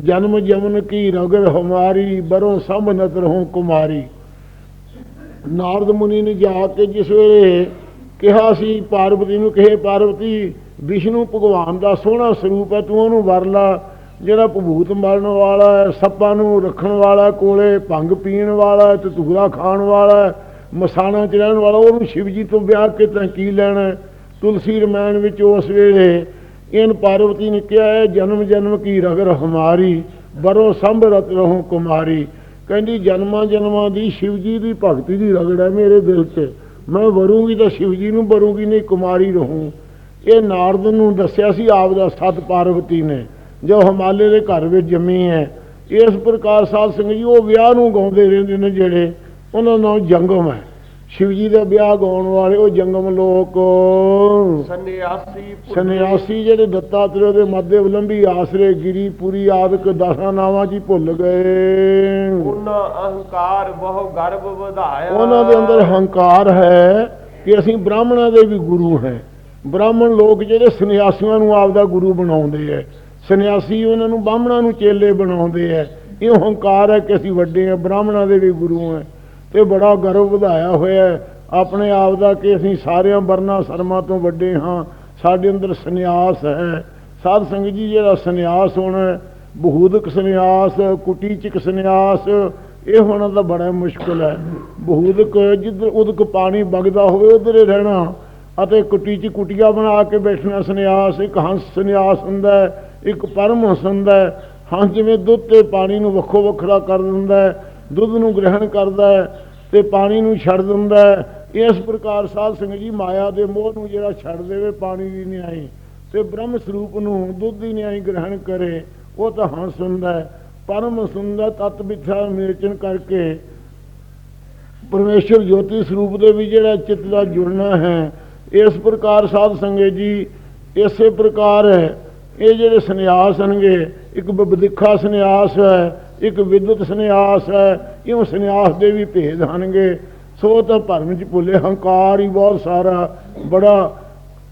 Speaker 2: ਜਨਮ ਜਮਨ ਕੀ ਰਗਰ ਹਮਾਰੀ, ਬਰੋਂ ਸੰਭ ਨਦਰ ਹੋ ਕੁਮਾਰੀ। ਨਾਰਦ ਮੁਨੀ ਨੇ ਜਾ ਕੇ ਜਿਸ ਵੇਲੇ ਕਿਹਾ ਸੀ, ਪਾਰਵਤੀ ਨੂੰ ਕਹੇ, ਪਾਰਵਤੀ, ਵਿਸ਼ਨੂੰ ਭਗਵਾਨ ਦਾ ਸੋਹਣਾ ਸਰੂਪ ਹੈ, ਤੂੰ ਉਹਨੂੰ ਵਰ ਲਾ। ਜਿਹੜਾ ਭੂਤ ਮਰਨ ਵਾਲਾ ਹੈ, ਸੱਪਾਂ ਨੂੰ ਰੱਖਣ ਵਾਲਾ ਕੋਲੇ ਭੰਗ ਪੀਣ ਵਾਲਾ ਹੈ, ਧਤੂਰਾ ਖਾਣ ਵਾਲਾ ਹੈ, ਮਸਾਣਾ ਚ ਰਹਿਣ ਵਾਲਾ, ਉਹਨੂੰ ਸ਼ਿਵਜੀ ਤੋਂ ਵਿਆਹ ਕੇ ਤਾਂ ਕੀ ਲੈਣਾ ਤੁਲਸੀ ਰਮਾਇਣ ਵਿੱਚ ਉਸ ਵੇਲੇ ਇਹਨ ਪਾਰਵਤੀ ਨੇ ਕਿਹਾ ਹੈ ਜਨਮ ਜਨਮ ਕੀ ਰਗਰ ਹਮਾਰੀ, ਬਰੋ ਸੰਭਰਤ ਰਹੋ ਕੁਮਾਰੀ। ਕਹਿੰਦੀ, ਜਨਮਾਂ ਜਨਮਾਂ ਦੀ ਸ਼ਿਵ ਜੀ ਦੀ ਭਗਤੀ ਦੀ ਰਗੜ ਹੈ ਮੇਰੇ ਦਿਲ 'ਚ। ਮੈਂ ਵਰੂਗੀ ਤਾਂ ਸ਼ਿਵ ਜੀ ਨੂੰ ਵਰੂਗੀ, ਨਹੀਂ ਕੁਮਾਰੀ ਰਹੂੰ। ਇਹ ਨਾਰਦ ਨੂੰ ਦੱਸਿਆ ਸੀ ਆਪ ਦਾ ਸਤ ਪਾਰਵਤੀ ਨੇ, ਜੋ ਹਿਮਾਲੇ ਦੇ ਘਰ ਵਿੱਚ ਜੰਮੀ ਹੈ। ਇਸ ਪ੍ਰਕਾਰ ਸਾਧ ਸੰਗਤ ਜੀ, ਉਹ ਵਿਆਹ ਨੂੰ ਗਾਉਂਦੇ ਰਹਿੰਦੇ ਨੇ ਜਿਹੜੇ ਉਹਨਾਂ ਦਾ ਨਾਮ ਜੰਗਮ ਹੈ। ਸ਼ਿਵ ਜੀ ਦਾ ਵਿਆਹ ਗਾਉਣ ਵਾਲੇ ਉਹ ਜੰਗਮ ਲੋਕ।
Speaker 1: ਸੰਨਿਆਸੀ।
Speaker 2: ਸੰਨਿਆਸੀ ਜਿਹੜੇ ਦੱਤਾਤਰੇ ਦੇ ਮੱਦੇ ਉਲੰਭੀ ਆਸਰੇ ਗਿਰੀ ਪੂਰੀ ਆਦਿਕ ਦਸਾਂ ਨਾਵਾਂ ਜੀ ਭੁੱਲ ਗਏ।
Speaker 1: ਉਹਨਾਂ ਅਹੰਕਾਰ ਬਹੁ ਗਰਭ ਵਧਾਇਆ।
Speaker 2: ਉਹਨਾਂ ਦੇ ਅੰਦਰ ਹੰਕਾਰ ਹੈ ਕਿ ਅਸੀਂ ਬ੍ਰਾਹਮਣਾਂ ਦੇ ਵੀ ਗੁਰੂ ਹੈ। ਬ੍ਰਾਹਮਣ ਲੋਕ ਜਿਹੜੇ ਸੰਨਿਆਸੀਆਂ ਨੂੰ ਆਪਦਾ ਗੁਰੂ ਬਣਾਉਂਦੇ ਐ। ਸੰਨਿਆਸੀ ਉਹਨਾਂ ਨੂੰ ਬਾਹਮਣਾਂ ਨੂੰ ਚੇਲੇ ਬਣਾਉਂਦੇ ਐ। ਇਹ ਹੰਕਾਰ ਹੈ ਕਿ ਅਸੀਂ ਵੱਡੇ ਆ ਬ੍ਰਾਹਮਣਾਂ ਦੇ ਵੀ ਗੁਰੂ ਹੈ ਤੇ ਬੜਾ ਗਰਵ ਵਧਾਇਆ ਹੋਇਆ ਆਪਣੇ ਆਪ ਦਾ ਕਿ ਅਸੀਂ ਸਾਰਿਆਂ ਵਰਨਾ ਸਰਮਾ ਤੋਂ ਵੱਡੇ ਹਾਂ। ਸਾਡੇ ਅੰਦਰ ਸੰਨਿਆਸ ਹੈ। ਸਾਧ ਸੰਗਤ ਜੀ ਜਿਹੜਾ ਸੰਨਿਆਸ ਹੋਣਾ ਹੈ, ਬਹੂਦਕ ਸੰਨਿਆਸ ਕੁਟੀਚਿਕ ਸੰਨਿਆਸ ਇਹ ਹੋਣਾ ਤਾਂ ਬੜਾ ਮੁਸ਼ਕਲ ਹੈ। ਬਹੂਦਕ ਜਿੱਧਰ ਉਦਕ ਪਾਣੀ ਵਗਦਾ ਹੋਵੇ ਉਧਰ ਹੀ ਰਹਿਣਾ। ਅਤੇ ਕੁਟੀ ਚ ਕੁਟੀਆਂ ਬਣਾ ਕੇ ਬੈਠਣਾ ਸੰਨਿਆਸ ਇੱਕ ਹੰਸ ਸੰਨਿਆਸ ਹੁੰਦਾ ਇੱਕ ਪਰਮ ਹੰਸ ਹੁੰਦਾ ਹੰਸ ਜਿਵੇਂ ਦੁੱਧ ਤੇ ਪਾਣੀ ਨੂੰ ਵੱਖੋ ਵੱਖਰਾ ਕਰ ਦਿੰਦਾ ਦੁੱਧ ਨੂੰ ਗ੍ਰਹਿਣ ਕਰਦਾ ਹੈ ਤੇ ਪਾਣੀ ਨੂੰ ਛੱਡ ਦਿੰਦਾ ਹੈ। ਇਸ ਪ੍ਰਕਾਰ ਸਾਧ ਸੰਗਤ ਜੀ ਮਾਇਆ ਦੇ ਮੋਹ ਨੂੰ ਜਿਹੜਾ ਛੱਡ ਦੇਵੇ ਪਾਣੀ ਦੀ ਨਿਆਈ ਤੇ ਬ੍ਰਹਮ ਸਰੂਪ ਨੂੰ ਦੁੱਧ ਦੀ ਨਿਆਈ ਗ੍ਰਹਿਣ ਕਰੇ, ਉਹ ਤਾਂ ਹੰਸ ਹੁੰਦਾ ਹੈ। ਪਰਮ ਸੁੰਦਰ ਤਤ ਵਿਚਾਰ ਮੇਚਨ ਕਰਕੇ ਪਰਮੇਸ਼ਰ ਜੋਤੀ ਸਰੂਪ ਦੇ ਵੀ ਜਿਹੜਾ ਚਿੱਤ ਦਾ ਜੁੜਨਾ ਹੈ, ਇਸ ਪ੍ਰਕਾਰ ਸਾਧ ਸੰਗਤ ਜੀ ਇਸੇ ਪ੍ਰਕਾਰ ਹੈ। ਇਹ ਜਿਹੜੇ ਸੰਨਿਆਸ ਹਨਗੇ ਇੱਕ ਬਦਿੱਖਾ ਸੰਨਿਆਸ ਹੈ ਇੱਕ ਵਿਦੁੱਤ ਸੰਨਿਆਸ ਹੈ, ਇਉਂ ਸੰਨਿਆਸ ਦੇ ਵੀ ਭੇਦ ਹਨਗੇ ਸੋ ਤਾਂ ਭਰਮ ਚ ਭੁੱਲੇ, ਹੰਕਾਰ ਹੀ ਬਹੁਤ ਸਾਰਾ। ਬੜਾ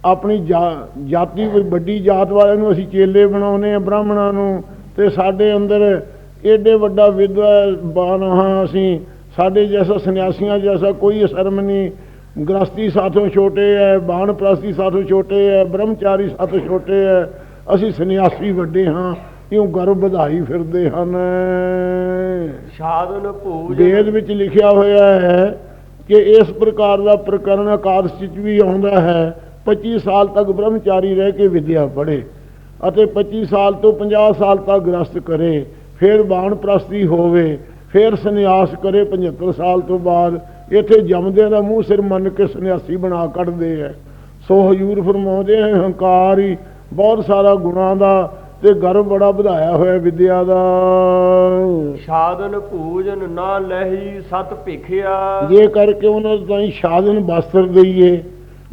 Speaker 2: ਆਪਣੀ ਜਾ- ਜਾਤੀ ਕੋਈ ਵੱਡੀ ਜਾਤ ਵਾਲਿਆਂ ਨੂੰ ਅਸੀਂ ਚੇਲੇ ਬਣਾਉਨੇ ਆ ਬ੍ਰਾਹਮਣਾਂ ਨੂੰ। ਤੇ ਸਾਡੇ ਅੰਦਰ ਏਡੇ ਵੱਡਾ ਵਿਦਵਾਨ ਹਾਂ ਅਸੀਂ। ਸਾਡੇ ਜੈਸਾ ਸੰਨਿਆਸੀਆਂ ਜੈਸਾ ਕੋਈ ਸ਼ਰਮ ਨਹੀਂ। ਗ੍ਰਸਤੀ ਸਾਥੋਂ ਛੋਟੇ ਹੈ ਬਾਣ ਪ੍ਰਸਤੀ ਸਾਥੋਂ ਛੋਟੇ ਹੈ, ਬ੍ਰਹਮਚਾਰੀ ਸਾਥੋਂ ਛੋਟੇ ਹੈ। ਅਸੀਂ ਸੰਨਿਆਸੀ ਵੱਡੇ ਹਾਂ। ਇਉਂ ਗਰਵ ਵਧਾਈ ਫਿਰਦੇ ਹਨ।
Speaker 1: ਸਾਧਨ ਭੂਜ
Speaker 2: ਵੇਦ ਵਿੱਚ ਲਿਖਿਆ ਹੋਇਆ ਹੈ ਕਿ ਇਸ ਪ੍ਰਕਾਰ ਦਾ ਪ੍ਰਕਰਨ ਆਕਾਸ਼ ਵਿੱਚ ਵੀ ਆਉਂਦਾ ਹੈ। 25 ਸਾਲ ਤੱਕ ਬ੍ਰਹਮਚਾਰੀ ਰਹਿ ਕੇ ਵਿਦਿਆ ਪੜ੍ਹੇ ਅਤੇ 25 ਸਾਲ ਤੋਂ 50 ਸਾਲ ਤੱਕ ਗ੍ਰਸਤ ਕਰੇ ਫਿਰ ਬਾਣ ਪ੍ਰਸਤੀ ਹੋਵੇ ਫਿਰ ਸੰਨਿਆਸ ਕਰੇ 75 ਸਾਲ ਤੋਂ ਬਾਅਦ ਇੱਥੇ ਜੰਮਦਿਆਂ ਦਾ ਮੂੰਹ ਸਿਰ ਮੰਨ ਕੇ ਸੰਨਿਆਸੀ ਬਣਾ ਕੱਢਦੇ ਐ ਸੋ ਹਜੂਰ ਫਰਮਾਉਂਦੇ ਹੈ ਹੰਕਾਰ ਹੀ ਬਹੁਤ ਸਾਰਾ ਗੁਣਾਂ ਦਾ ਤੇ ਗਰਵ ਬੜਾ ਵਧਾਇਆ ਹੋਇਆ ਵਿਦਿਆ ਦਾ।
Speaker 1: ਸਾਧਨ ਭੂਜਨ ਨਾ ਲਹੀ ਸਤ ਭਿਖਿਆ।
Speaker 2: ਜੇ ਕਰਕੇ ਉਹਨਾਂ ਨੂੰ ਤਾਂ ਸ਼ਾਦਨ ਬਸਤਰ ਦਈਏ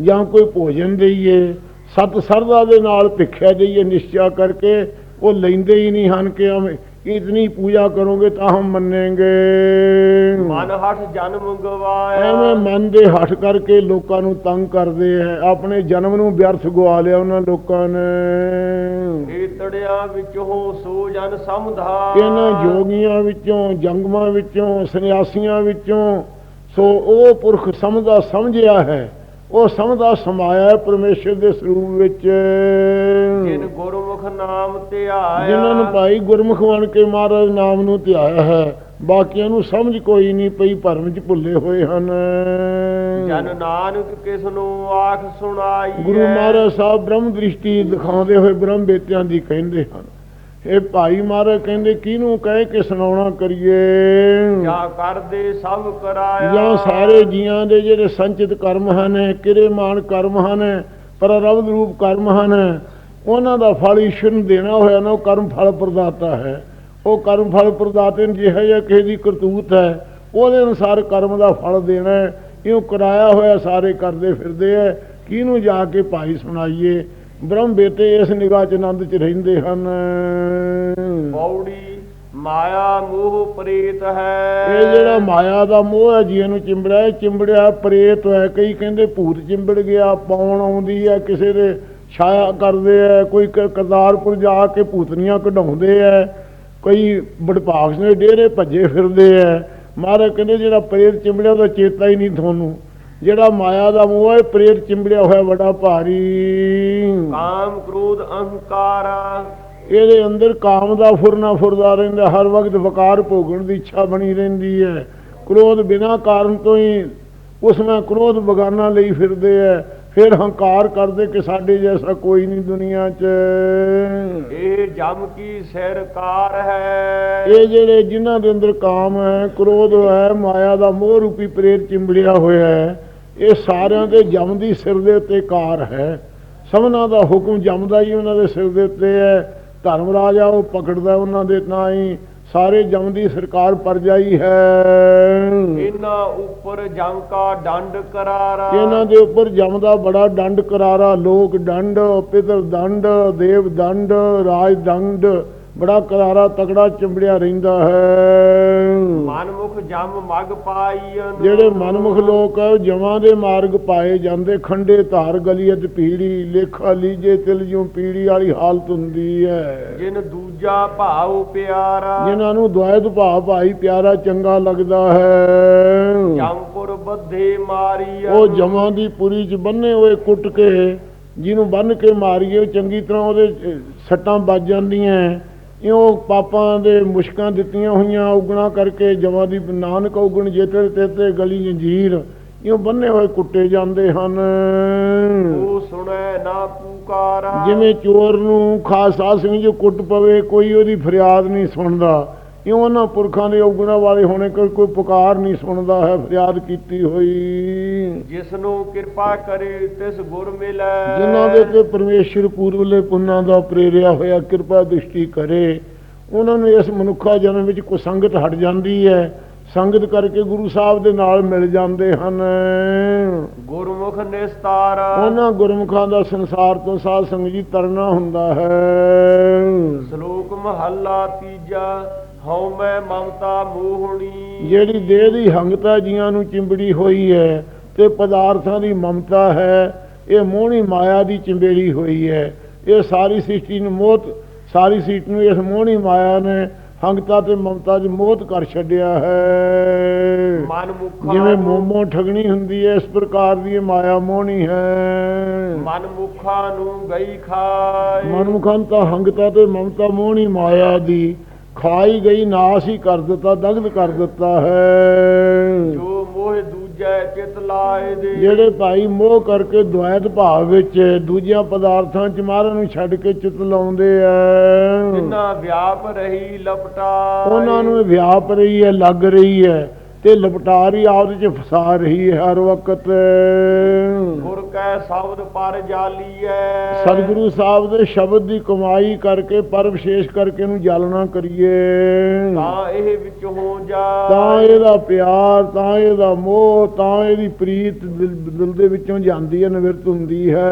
Speaker 2: ਜਾਂ ਕੋਈ ਭੋਜਨ ਦਈਏ ਸਤ ਸਰਦਾ ਦੇ ਨਾਲ ਭਿੱਖਿਆ ਦਈਏ ਨਿਸ਼ਚਾ ਕਰਕੇ ਉਹ ਲੈਂਦੇ ਹੀ ਨਹੀਂ ਹਨ ਕਿ ਇਤਨੀ ਪੂਜਾ ਕਰੋਗੇ ਤਾਂ ਹਮ ਮੰਨੇਂਗੇ।
Speaker 1: ਮਨ ਹਠ ਜਨਮ ਗਵਾਇਆ
Speaker 2: ਐਵੇਂ ਮਨ ਦੇ ਹੱਠ ਕਰਕੇ ਲੋਕਾਂ ਨੂੰ ਤੰਗ ਕਰਦੇ ਐ ਆਪਣੇ ਜਨਮ ਨੂੰ ਵਿਅਰਥ ਗਵਾ ਲਿਆ ਉਹਨਾਂ ਲੋਕਾਂ ਨੇ।
Speaker 1: ਏਤੜਿਆਂ ਵਿੱਚ ਹੋ ਸੋ ਜਨ ਸਮਧਾ।
Speaker 2: ਇਹਨਾਂ ਜੋਗੀਆਂ ਵਿੱਚੋਂ ਜੰਗਮਾਂ ਵਿੱਚੋਂ ਸੰਨਿਆਸੀਆਂ ਵਿੱਚੋਂ ਸੋ ਉਹ ਪੁਰਖ ਸਮਝਦਾ ਸਮਝਿਆ ਹੈ। ਉਹ ਸਮਝਦਾ ਸਮਾਇਆ ਪਰਮੇਸ਼ਰ ਦੇ ਸਰੂਪ ਵਿੱਚ।
Speaker 1: ਜਿਨ ਗੁਰਮੁਖ ਨਾਮ ਧਿਆਇਆ।
Speaker 2: ਜਿਨ੍ਹਾਂ ਨੂੰ ਭਾਈ ਗੁਰਮੁਖ ਬਣ ਕੇ ਮਹਾਰਾਜ ਨਾਮ ਨੂੰ ਧਿਆਇਆ ਹੈ ਬਾਕੀਆਂ ਨੂੰ ਸਮਝ ਕੋਈ ਨਹੀਂ ਪਈ ਭਰਮ ਚ ਭੁੱਲੇ ਹੋਏ ਹਨ।
Speaker 1: ਜਨ ਨਾਨਕ ਕਿਸ ਨੂੰ ਆਖ ਸੁਣਾਈ
Speaker 2: ਗੁਰੂ ਮਹਾਰਾਜ ਸਾਹਿਬ ਬ੍ਰਹਮ ਦ੍ਰਿਸ਼ਟੀ ਦਿਖਾਉਂਦੇ ਹੋਏ ਬ੍ਰਹਮ ਬੇਤਿਆਂ ਦੀ ਕਹਿੰਦੇ ਹਨ। ਇਹ ਭਾਈ ਮਹਾਰਾਜ ਕਹਿੰਦੇ ਕਿਹਨੂੰ ਕਹਿ ਕੇ ਸੁਣਾਉਣਾ ਕਰੀਏ?
Speaker 1: ਜਾਂ ਕਰਦੇ ਸਭ ਕਰਾਇਆ।
Speaker 2: ਜਾਂ ਸਾਰੇ ਜੀਆਂ ਦੇ ਜਿਹੜੇ ਸੰਚਿਤ ਕਰਮ ਹਨ ਕਿਰੇ ਮਾਨ ਕਰਮ ਹਨ ਪਰ ਰਬਦ ਰੂਪ ਕਰਮ ਹਨ ਉਹਨਾਂ ਦਾ ਫਲ ਈਸ਼ਵਰ ਨੂੰ ਦੇਣਾ ਹੋਇਆ ਨਾ ਉਹ ਕਰਮ ਫਲ ਪ੍ਰਦਾਤਾ ਹੈ। ਉਹ ਕਰਮ ਫਲ ਪ੍ਰਦਾਤੇ ਨੂੰ ਜਿਹਾ ਕਿਸੇ ਦੀ ਕਰਤੂਤ ਹੈ ਉਹਦੇ ਅਨੁਸਾਰ ਕਰਮ ਦਾ ਫਲ ਦੇਣਾ ਹੈ। ਇਉਂ ਕਰਾਇਆ ਹੋਇਆ ਸਾਰੇ ਕਰਦੇ ਫਿਰਦੇ ਐ ਕਿਹਨੂੰ ਜਾ ਕੇ ਭਾਈ ਸੁਣਾਈਏ? ਬ੍ਰਹਮ ਬੇਟੇ ਇਸ ਨਿਗਾਹ ਚ ਆਨੰਦ ਚ ਰਹਿੰਦੇ ਹਨ।
Speaker 1: ਪੌੜੀ ਮਾਇਆ ਮੋਹ ਪ੍ਰੇਤ ਹੈ।
Speaker 2: ਇਹ ਜਿਹੜਾ ਮਾਇਆ ਦਾ ਮੋਹ ਹੈ ਜੀਵਨ ਨੂੰ ਚਿੰਬੜਿਆ ਚਿੰਬੜਿਆ ਪ੍ਰੇਤ ਹੈ। ਕਈ ਕਹਿੰਦੇ ਭੂਤ ਚਿੰਬੜ ਗਿਆ ਪੌਣ ਆਉਂਦੀ ਹੈ ਕਿਸੇ ਦੇ ਛਾਇਆ ਕਰਦੇ ਆ ਕੋਈ ਕਰਤਾਰਪੁਰ ਜਾ ਕੇ ਭੂਤਨੀਆਂ ਕਢਾਉਂਦੇ ਆ ਕਈ ਬੜਭਾਗ ਦੇ ਡੇਰੇ ਭੱਜੇ ਫਿਰਦੇ ਆ ਮਹਾਰਾਜ ਕਹਿੰਦੇ ਜਿਹੜਾ ਪ੍ਰੇਤ ਚਿੰਬੜਿਆ ਉਹਦਾ ਚੇਤਾ ਹੀ ਨਹੀਂ ਤੁਹਾਨੂੰ। ਜਿਹੜਾ ਮਾਇਆ ਦਾ ਮੋਹ ਹੈ ਪ੍ਰੇਤ ਚਿੰਬੜਿਆ ਹੋਇਆ ਬੜਾ ਭਾਰੀ।
Speaker 1: ਕਾਮ ਕ੍ਰੋਧ ਅਹੰਕਾਰਾ।
Speaker 2: ਇਹਦੇ ਅੰਦਰ ਕਾਮ ਦਾ ਫੁਰਨਾ ਫੁਰਦਾ ਰਹਿੰਦਾ ਹਰ ਵਕਤ ਵਕਾਰ ਭੋਗਣ ਦੀ ਇੱਛਾ ਬਣੀ ਰਹਿੰਦੀ ਹੈ। ਕ੍ਰੋਧ ਬਿਨਾਂ ਕਾਰਨ ਤੋਂ ਹੀ ਉਸ ਨਾਲ ਕ੍ਰੋਧ ਬਗਾਨਾ ਲਈ ਫਿਰਦੇ ਐ ਫਿਰ ਹੰਕਾਰ ਕਰਦੇ ਕਿ ਸਾਡੇ ਜੈਸਾ ਕੋਈ ਨਹੀਂ ਦੁਨੀਆ 'ਚ।
Speaker 1: ਇਹ ਜਮ ਕੀ ਸਰਕਾਰ ਹੈ?
Speaker 2: ਇਹ ਜਿਹੜੇ ਜਿਨ੍ਹਾਂ ਦੇ ਅੰਦਰ ਕਾਮ ਹੈ ਕ੍ਰੋਧ ਹੈ ਮਾਇਆ ਦਾ ਮੋਹ ਰੂਪੀ ਪ੍ਰੇਤ ਚਿੰਬੜਿਆ ਹੋਇਆ ਹੈ ਇਹ ਸਾਰਿਆਂ ਦੇ ਜਮ ਦੀ ਸਿਰ ਦੇ ਉੱਤੇ ਕਾਰ ਹੈ। ਸਭਨਾਂ ਦਾ ਹੁਕਮ ਜਮਦਾ ਹੀ ਉਹਨਾਂ ਦੇ ਸਿਰ ਦੇ ਉੱਤੇ ਹੈ। ਧਰਮ ਰਾਜਾ ਉਹ ਪਕੜਦਾ ਉਹਨਾਂ ਦੇ ਤਾਂ ਹੀ। ਸਾਰੇ ਜਮ ਦੀ ਸਰਕਾਰ ਪਰਜਾਈ ਹੈ
Speaker 1: ਇਹਨਾਂ ਉੱਪਰ ਜੰਗ ਕਾ ਡੰਡ ਕਰਾਰਾ।
Speaker 2: ਇਹਨਾਂ ਦੇ ਉੱਪਰ ਜਮ ਦਾ ਬੜਾ ਦੰਡ ਕਰਾਰਾ। ਲੋਕ ਦੰਡ ਪਿਤਰ ਦੰਡ ਦੇਵ ਦੰਡ ਰਾਜ ਦੰਡ ਬੜਾ ਕਰਾਰਾ ਤਕੜਾ ਚੰਬੜਿਆ ਰਹਿੰਦਾ ਹੈ।
Speaker 1: ਮਨਮੁਖ ਜਮ ਮਗ ਪਾਈਨ
Speaker 2: ਜਿਹੜੇ ਮਨਮੁਖ ਲੋਕ ਉਹ ਜਮਾਂ ਦੇ ਮਾਰਗ ਪਾਏ ਜਾਂਦੇ। ਖੰਡੇ ਧਾਰ ਗਲੀਅਤ ਪੀੜੀ ਲੇਖਾ ਲੀਜੇ ਤਿਲ ਜਿਉ ਪੀੜੀ ਵਾਲੀ ਹਾਲਤ ਹੁੰਦੀ ਹੈ।
Speaker 1: ਜਿਨ ਦੂਜਾ ਭਾਉ ਪਿਆਰਾ।
Speaker 2: ਜਿਨ੍ਹਾਂ ਨੂੰ ਦੁਆਇਤ ਭਾਵ ਭਾਈ ਪਿਆਰਾ ਚੰਗਾ ਲੱਗਦਾ ਹੈ।
Speaker 1: ਜੰਪੁਰ ਬੱਧੇ ਮਾਰੀਆ।
Speaker 2: ਉਹ ਜਮਾਂ ਦੀ ਪੁਰੀ ਚ ਬੰਨੇ ਹੋਏ ਕੁੱਟ ਕੇ ਜਿਹਨੂੰ ਬੰਨ ਕੇ ਮਾਰੀਏ ਚੰਗੀ ਤਰ੍ਹਾਂ ਉਹਦੇ ਸੱਟਾਂ ਵੱਜ ਜਾਂਦੀਆਂ। ਇਉਂ ਪਾਪਾਂ ਦੇ ਮੁਸ਼ਕਾਂ ਦਿੱਤੀਆਂ ਹੋਈਆਂ ਉਗਣਾ ਕਰਕੇ ਜਮਾਂ ਦੀ ਨਾਨਕ ਉਗਣ ਜੇਤੇ ਤੇਤੇ ਗਲੀ ਜੰਜੀਰ ਇਉਂ ਬੰਨੇ ਹੋਏ ਕੁੱਟੇ ਜਾਂਦੇ ਹਨ।
Speaker 1: ਉਹ ਸੁਣੈ ਨਾ ਪੁਕਾਰਾ
Speaker 2: ਜਿਵੇਂ ਚੋਰ ਨੂੰ ਖਾਸਾ ਸਿੰਘ ਜੋ ਕੁੱਟ ਪਵੇ ਕੋਈ ਉਹਦੀ ਫਰਿਆਦ ਨਹੀਂ ਸੁਣਦਾ। ਇਉਂ ਉਹਨਾਂ ਪੁਰਖਾਂ ਦੇ ਉਗਣਾ ਵਾਲੇ ਹੋਣੇ ਕੋਈ ਕੋਈ ਪੁਕਾਰ ਨਹੀਂ ਸੁਣਦਾ ਹੈ ਫਰਿਆਦ ਕੀਤੀ ਹੋਈ।
Speaker 1: ਜਿਸ ਨੂੰ ਕਿਰਪਾ ਕਰੇ ਤਿਸ ਗੁਰ ਮਿਲੈ।
Speaker 2: ਜਿਨ੍ਹਾਂ ਦੇ ਤੇ ਪਰਮੇਸ਼ਰ ਪੂਰਵਲੇ ਪੁੰਨਾਂ ਦਾ ਪ੍ਰੇਰਿਆ ਹੋਇਆ ਕਿਰਪਾ ਦ੍ਰਿਸ਼ਟੀ ਕਰੇ। ਉਹਨਾਂ ਨੂੰ ਇਸ ਮਨੁੱਖਾ ਜਨਮ ਵਿੱਚ ਕੋਈ ਸੰਗਤ ਹਟ ਜਾਂਦੀ ਹੈ। ਸੰਗਤ ਕਰਕੇ ਗੁਰੂ ਸਾਹਿਬ ਦੇ ਨਾਲ ਮਿਲ ਜਾਂਦੇ ਹਨ।
Speaker 1: ਗੁਰਮੁਖ ਨਿਸਤਾਰ।
Speaker 2: ਉਹਨਾਂ ਗੁਰਮੁਖਾਂ ਦਾ ਸੰਸਾਰ ਤੋਂ ਸਾਧ ਸੰਗਤ ਜੀ ਤਰਨਾ ਹੁੰਦਾ ਹੈ।
Speaker 1: ਸ਼ਲੋਕ ਮਹੱਲਾ ਤੀਜਾ। ਹਉ ਮੈਂ ਮਮਤਾ ਮੋਹਣੀ।
Speaker 2: ਜਿਹੜੀ ਦੇਹ ਦੀ ਹੰਗਤਾ ਜੀਆਂ ਨੂੰ ਚਿੰਬੜੀ ਹੋਈ ਹੈ ਤੇ ਪਦਾਰਥਾਂ ਦੀ ਮਮਤਾ ਹੈ ਇਹ ਮੋਹਣੀ ਮਾਇਆ ਦੀ ਚਿੰਬੜੀ ਹੋਈ ਹੈ। ਇਹ ਸਾਰੀ ਸ੍ਰਿਸ਼ਟੀ ਨੂੰ ਮੋਹਤ ਸਾਰੀ ਸ੍ਰਿਸ਼ਟੀ ਨੂੰ ਇਸ ਮੋਹਣੀ ਮਾਇਆ ਨੇ ਹੰਗਤਾ ਤੇ ਮਮਤਾ ਦੀ ਮੋਹਤ ਕਰ ਛੱਡਿਆ ਹੈ।
Speaker 1: ਮਨ ਮੁਖਾ
Speaker 2: ਜਿਵੇਂ ਮੋਮੋ ਠਗਣੀ ਹੁੰਦੀ ਹੈ ਇਸ ਪ੍ਰਕਾਰ ਦੀ ਮਾਇਆ ਮੋਹਣੀ ਹੈ।
Speaker 1: ਮਨ ਮੁਖਾ ਨੂੰ ਗਈ ਖਾਏ।
Speaker 2: ਮਨਮੁਖਾਂ ਤਾਂ ਹੰਗਤਾ ਤੇ ਮਮਤਾ ਮੋਹਣੀ ਮਾਇਆ ਦੀ। ਖਾਈ ਗਈ ਨਾਸ ਹੀ ਕਰ ਦਿੱਤਾ ਦਗਧ ਕਰ ਦਿੱਤਾ ਹੈ।
Speaker 1: ਜੋ ਮੋਹ ਦੂਜੈ ਚਿਤ ਲਾਏ ਦੇ।
Speaker 2: ਜਿਹੜੇ ਭਾਈ ਮੋਹ ਕਰਕੇ ਦੁਆਇਤ ਭਾਵ ਵਿੱਚ ਦੂਜਿਆਂ ਪਦਾਰਥਾਂ ਚ ਮਾਰਨ ਨੂੰ ਛੱਡ ਕੇ ਚਿਤ ਲਾਉਂਦੇ ਆ
Speaker 1: ਜਿਨ੍ਹਾਂ ਵਿਆਪ ਰਹੀ ਲਪਟਾ
Speaker 2: ਉਹਨਾਂ ਨੂੰ ਵਿਆਪ ਰਹੀ ਹੈ ਲੱਗ ਰਹੀ ਹੈ ਤੇ ਲਪਟਾ ਰਹੀ ਆਪਦੇ ਚ ਫਸਾ ਰਹੀ ਹੈ ਹਰ ਵਕਤ।
Speaker 1: ਗੁਰ ਕੈ ਸ਼ਬਦ ਪਰ ਜਾਲੀਐ।
Speaker 2: ਸਤਿਗੁਰੂ ਸਾਹਿਬ ਦੇ ਸ਼ਬਦ ਦੀ ਕਮਾਈ ਕਰਕੇ ਪਰ ਵਿਸ਼ੇਸ਼ ਕਰਕੇ ਇਹਨੂੰ ਜਾਲਣਾ ਕਰੀਏ।
Speaker 1: ਤਾਂ ਇਹ ਹੋ ਜਾ?
Speaker 2: ਤਾਂ ਇਹਦਾ ਪਿਆਰ ਤਾਂ ਇਹਦਾ ਮੋਹ ਤਾਂ ਇਹਦੀ ਪ੍ਰੀਤ ਦਿਲ ਦਿਲ ਦੇ ਵਿੱਚੋਂ ਜਾਂਦੀ ਹੈ ਨਿਵਰਤ ਹੁੰਦੀ ਹੈ।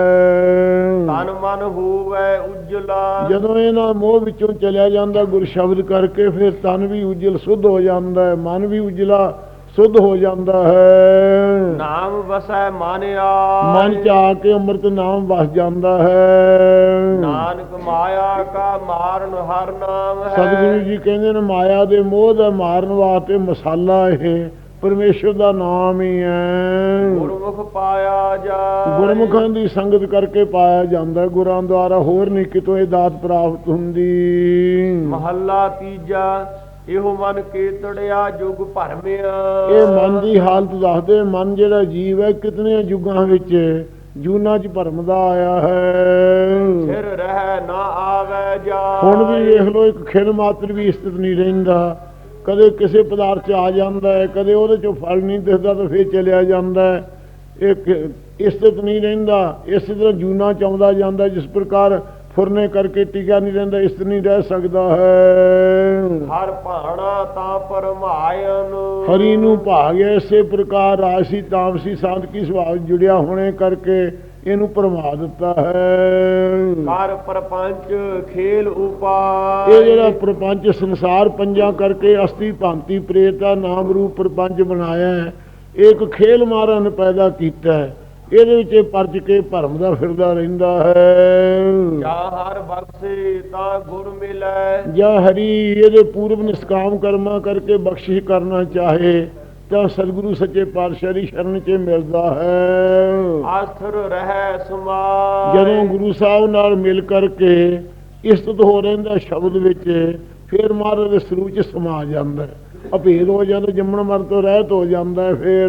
Speaker 1: ਤਨ ਮਨ ਹੋਵੇ ਉਜਲਾ।
Speaker 2: ਜਦੋਂ ਇਹਨਾਂ ਮੋਹ ਵਿੱਚੋਂ ਚਲਿਆ ਜਾਂਦਾ ਗੁਰ ਸ਼ਬਦ ਕਰਕੇ ਫਿਰ ਤਨ ਵੀ ਉਜਲ ਸੁੱਧ ਹੋ ਜਾਂਦਾ ਹੈ ਮਨ ਵੀ ਉਜਲਾ। ਸੁੱਧ ਹੋ ਜਾਂਦਾ ਹੈ।
Speaker 1: ਨਾਮ ਵਸੈ ਮਾਨਿਆ।
Speaker 2: ਮਨ ਚ ਆ ਕੇ ਅੰਮ੍ਰਿਤ ਨਾਮ ਵਸ ਜਾਂਦਾ ਹੈ।
Speaker 1: ਨਾਨਕ ਮਾਇਆ ਕਾ ਮਾਰਨ ਹਰ ਨਾਮ ਹੈ।
Speaker 2: ਸਤਿਗੁਰੂ ਜੀ ਕਹਿੰਦੇ ਨੇ ਮਾਇਆ ਦੇ ਮੋਹ ਦਾ ਮਾਰਨ ਵਾਸਤੇ ਮਸਾਲਾ ਇਹ ਪਰਮੇਸ਼ਰ ਦਾ ਨਾਮ ਹੀ ਹੈ।
Speaker 1: ਗੁਰਮੁਖ ਪਾਇਆ ਜਾ
Speaker 2: ਗੁਰਮੁਖਾਂ ਦੀ ਸੰਗਤ ਕਰਕੇ ਪਾਇਆ ਜਾਂਦਾ। ਗੁਰਾਂ ਦੁਆਰਾ ਹੋਰ ਨਹੀਂ ਕਿਤੋਂ ਇਹ ਦਾਤ ਪ੍ਰਾਪਤ ਹੁੰਦੀ।
Speaker 1: ਮਹੱਲਾ ਤੀਜਾ ਇਹੋ ਮਨ ਕੀਤੜਿਆ ਜੁਗ ਭਰਮਿਆ।
Speaker 2: ਇਹ ਮਨ ਦੀ ਹਾਲਤ ਦੱਸਦੇ ਮਨ ਜਿਹੜਾ ਜੀਵ ਹੈ ਕਿਤਨੇ ਯੁੱਗਾਂ ਵਿੱਚ ਜੂਨਾ ਚ ਭਰਮਦਾ ਆਇਆ ਹੈ।
Speaker 1: ਫਿਰ ਰਹਿ ਨਾ ਆਵੇ ਜਾ
Speaker 2: ਹੁਣ ਵੀ ਵੇਖ ਲਓ ਇੱਕ ਖਿਲ ਮਾਤਰ ਵੀ ਸਥਿਤ ਨਹੀਂ ਰਹਿੰਦਾ। ਕਦੇ ਕਿਸੇ ਪਦਾਰਥ ਚ ਆ ਜਾਂਦਾ ਹੈ ਕਦੇ ਉਹਦੇ ਚੋਂ ਫਲ ਨਹੀਂ ਦਿਸਦਾ ਤਾਂ ਫੇਰ ਚਲਿਆ ਜਾਂਦਾ ਹੈ। ਇੱਕ ਸਥਿਤ ਨਹੀਂ ਰਹਿੰਦਾ। ਇਸੇ ਤਰ੍ਹਾਂ ਜੂਨਾ ਚ ਆਉਂਦਾ ਜਾਂਦਾ ਜਿਸ ਪ੍ਰਕਾਰ ਫੁਰਨੇ ਕਰਕੇ ਟਿਕਿਆ ਨਹੀਂ ਰਹਿੰਦਾ ਇਸ ਨਹੀਂ ਰਹਿ ਸਕਦਾ ਹੈ।
Speaker 1: ਹਰ ਭਾਣਾ ਤਾਂ ਪਰਮਾਇਨ
Speaker 2: ਹਰੀ ਨੂੰ ਭਾਗਿਆ ਇਸੇ ਪ੍ਰਕਾਰ ਰਾਸੀ ਤਾਮਸੀ ਸਾਧਕੀ ਸੁਭਾਅ ਜੁੜਿਆ ਹੋਣੇ ਕਰਕੇ ਇਹਨੂੰ ਪਰਮਾ ਦਿੱਤਾ ਹੈ।
Speaker 1: ਕਰ ਪਰਪੰਚ ਖੇਲ ਉਪਾਏ
Speaker 2: ਇਹ ਜਿਹੜਾ ਪ੍ਰਪੰਚ ਸੰਸਾਰ ਪੰਜਾਂ ਕਰਕੇ ਅਸਤੀ ਭਾਂਤੀ ਪ੍ਰੇਤਾ ਨਾਮ ਰੂਪ ਪ੍ਰਪੰਚ ਬਣਾਇਆ ਹੈ ਇੱਕ ਖੇਲ ਮਾਰਨ ਪੈਦਾ ਕੀਤਾ ਹੈ। ਇਹਦੇ ਵਿੱਚ ਇਹ ਪਰਜ ਕੇ ਭਰਮ ਦਾ ਫਿਰਦਾ ਰਹਿੰਦਾ ਹੈ।
Speaker 1: ਜਾ ਹਰ ਬਖਸ਼ੇ ਤਾਂ ਗੁਰ ਮਿਲੈ।
Speaker 2: ਜਾਂ ਹਰੀ ਇਹਦੇ ਪੂਰਵ ਨਿਸਕਾਮ ਕਰਮਾਂ ਕਰਕੇ ਬਖਸ਼ਿਸ਼ ਕਰਨਾ ਚਾਹੇ ਤਾਂ ਸਤਿਗੁਰੂ ਸੱਚੇ ਪਾਤਸ਼ਾਹ ਦੀ ਸ਼ਰਨ 'ਚ ਮਿਲਦਾ ਹੈ।
Speaker 1: ਆਸਥਰ ਰਹਿ ਸਮਾਏ।
Speaker 2: ਜਦੋਂ ਗੁਰੂ ਸਾਹਿਬ ਨਾਲ ਮਿਲ ਕਰਕੇ ਇਸਤਤ ਹੋ ਰਹਿੰਦਾ ਸ਼ਬਦ ਵਿੱਚ ਫਿਰ ਮਹਾਰਾਜ ਦੇ ਸਰੂਪ 'ਚ ਸਮਾ ਜਾਂਦਾ ਹੈ। ਅਭੇਦ ਹੋ ਜਾਂਦਾ ਜੰਮਣ ਮਰਨ ਤੋਂ ਰਹਿਤ ਹੋ ਜਾਂਦਾ ਫਿਰ।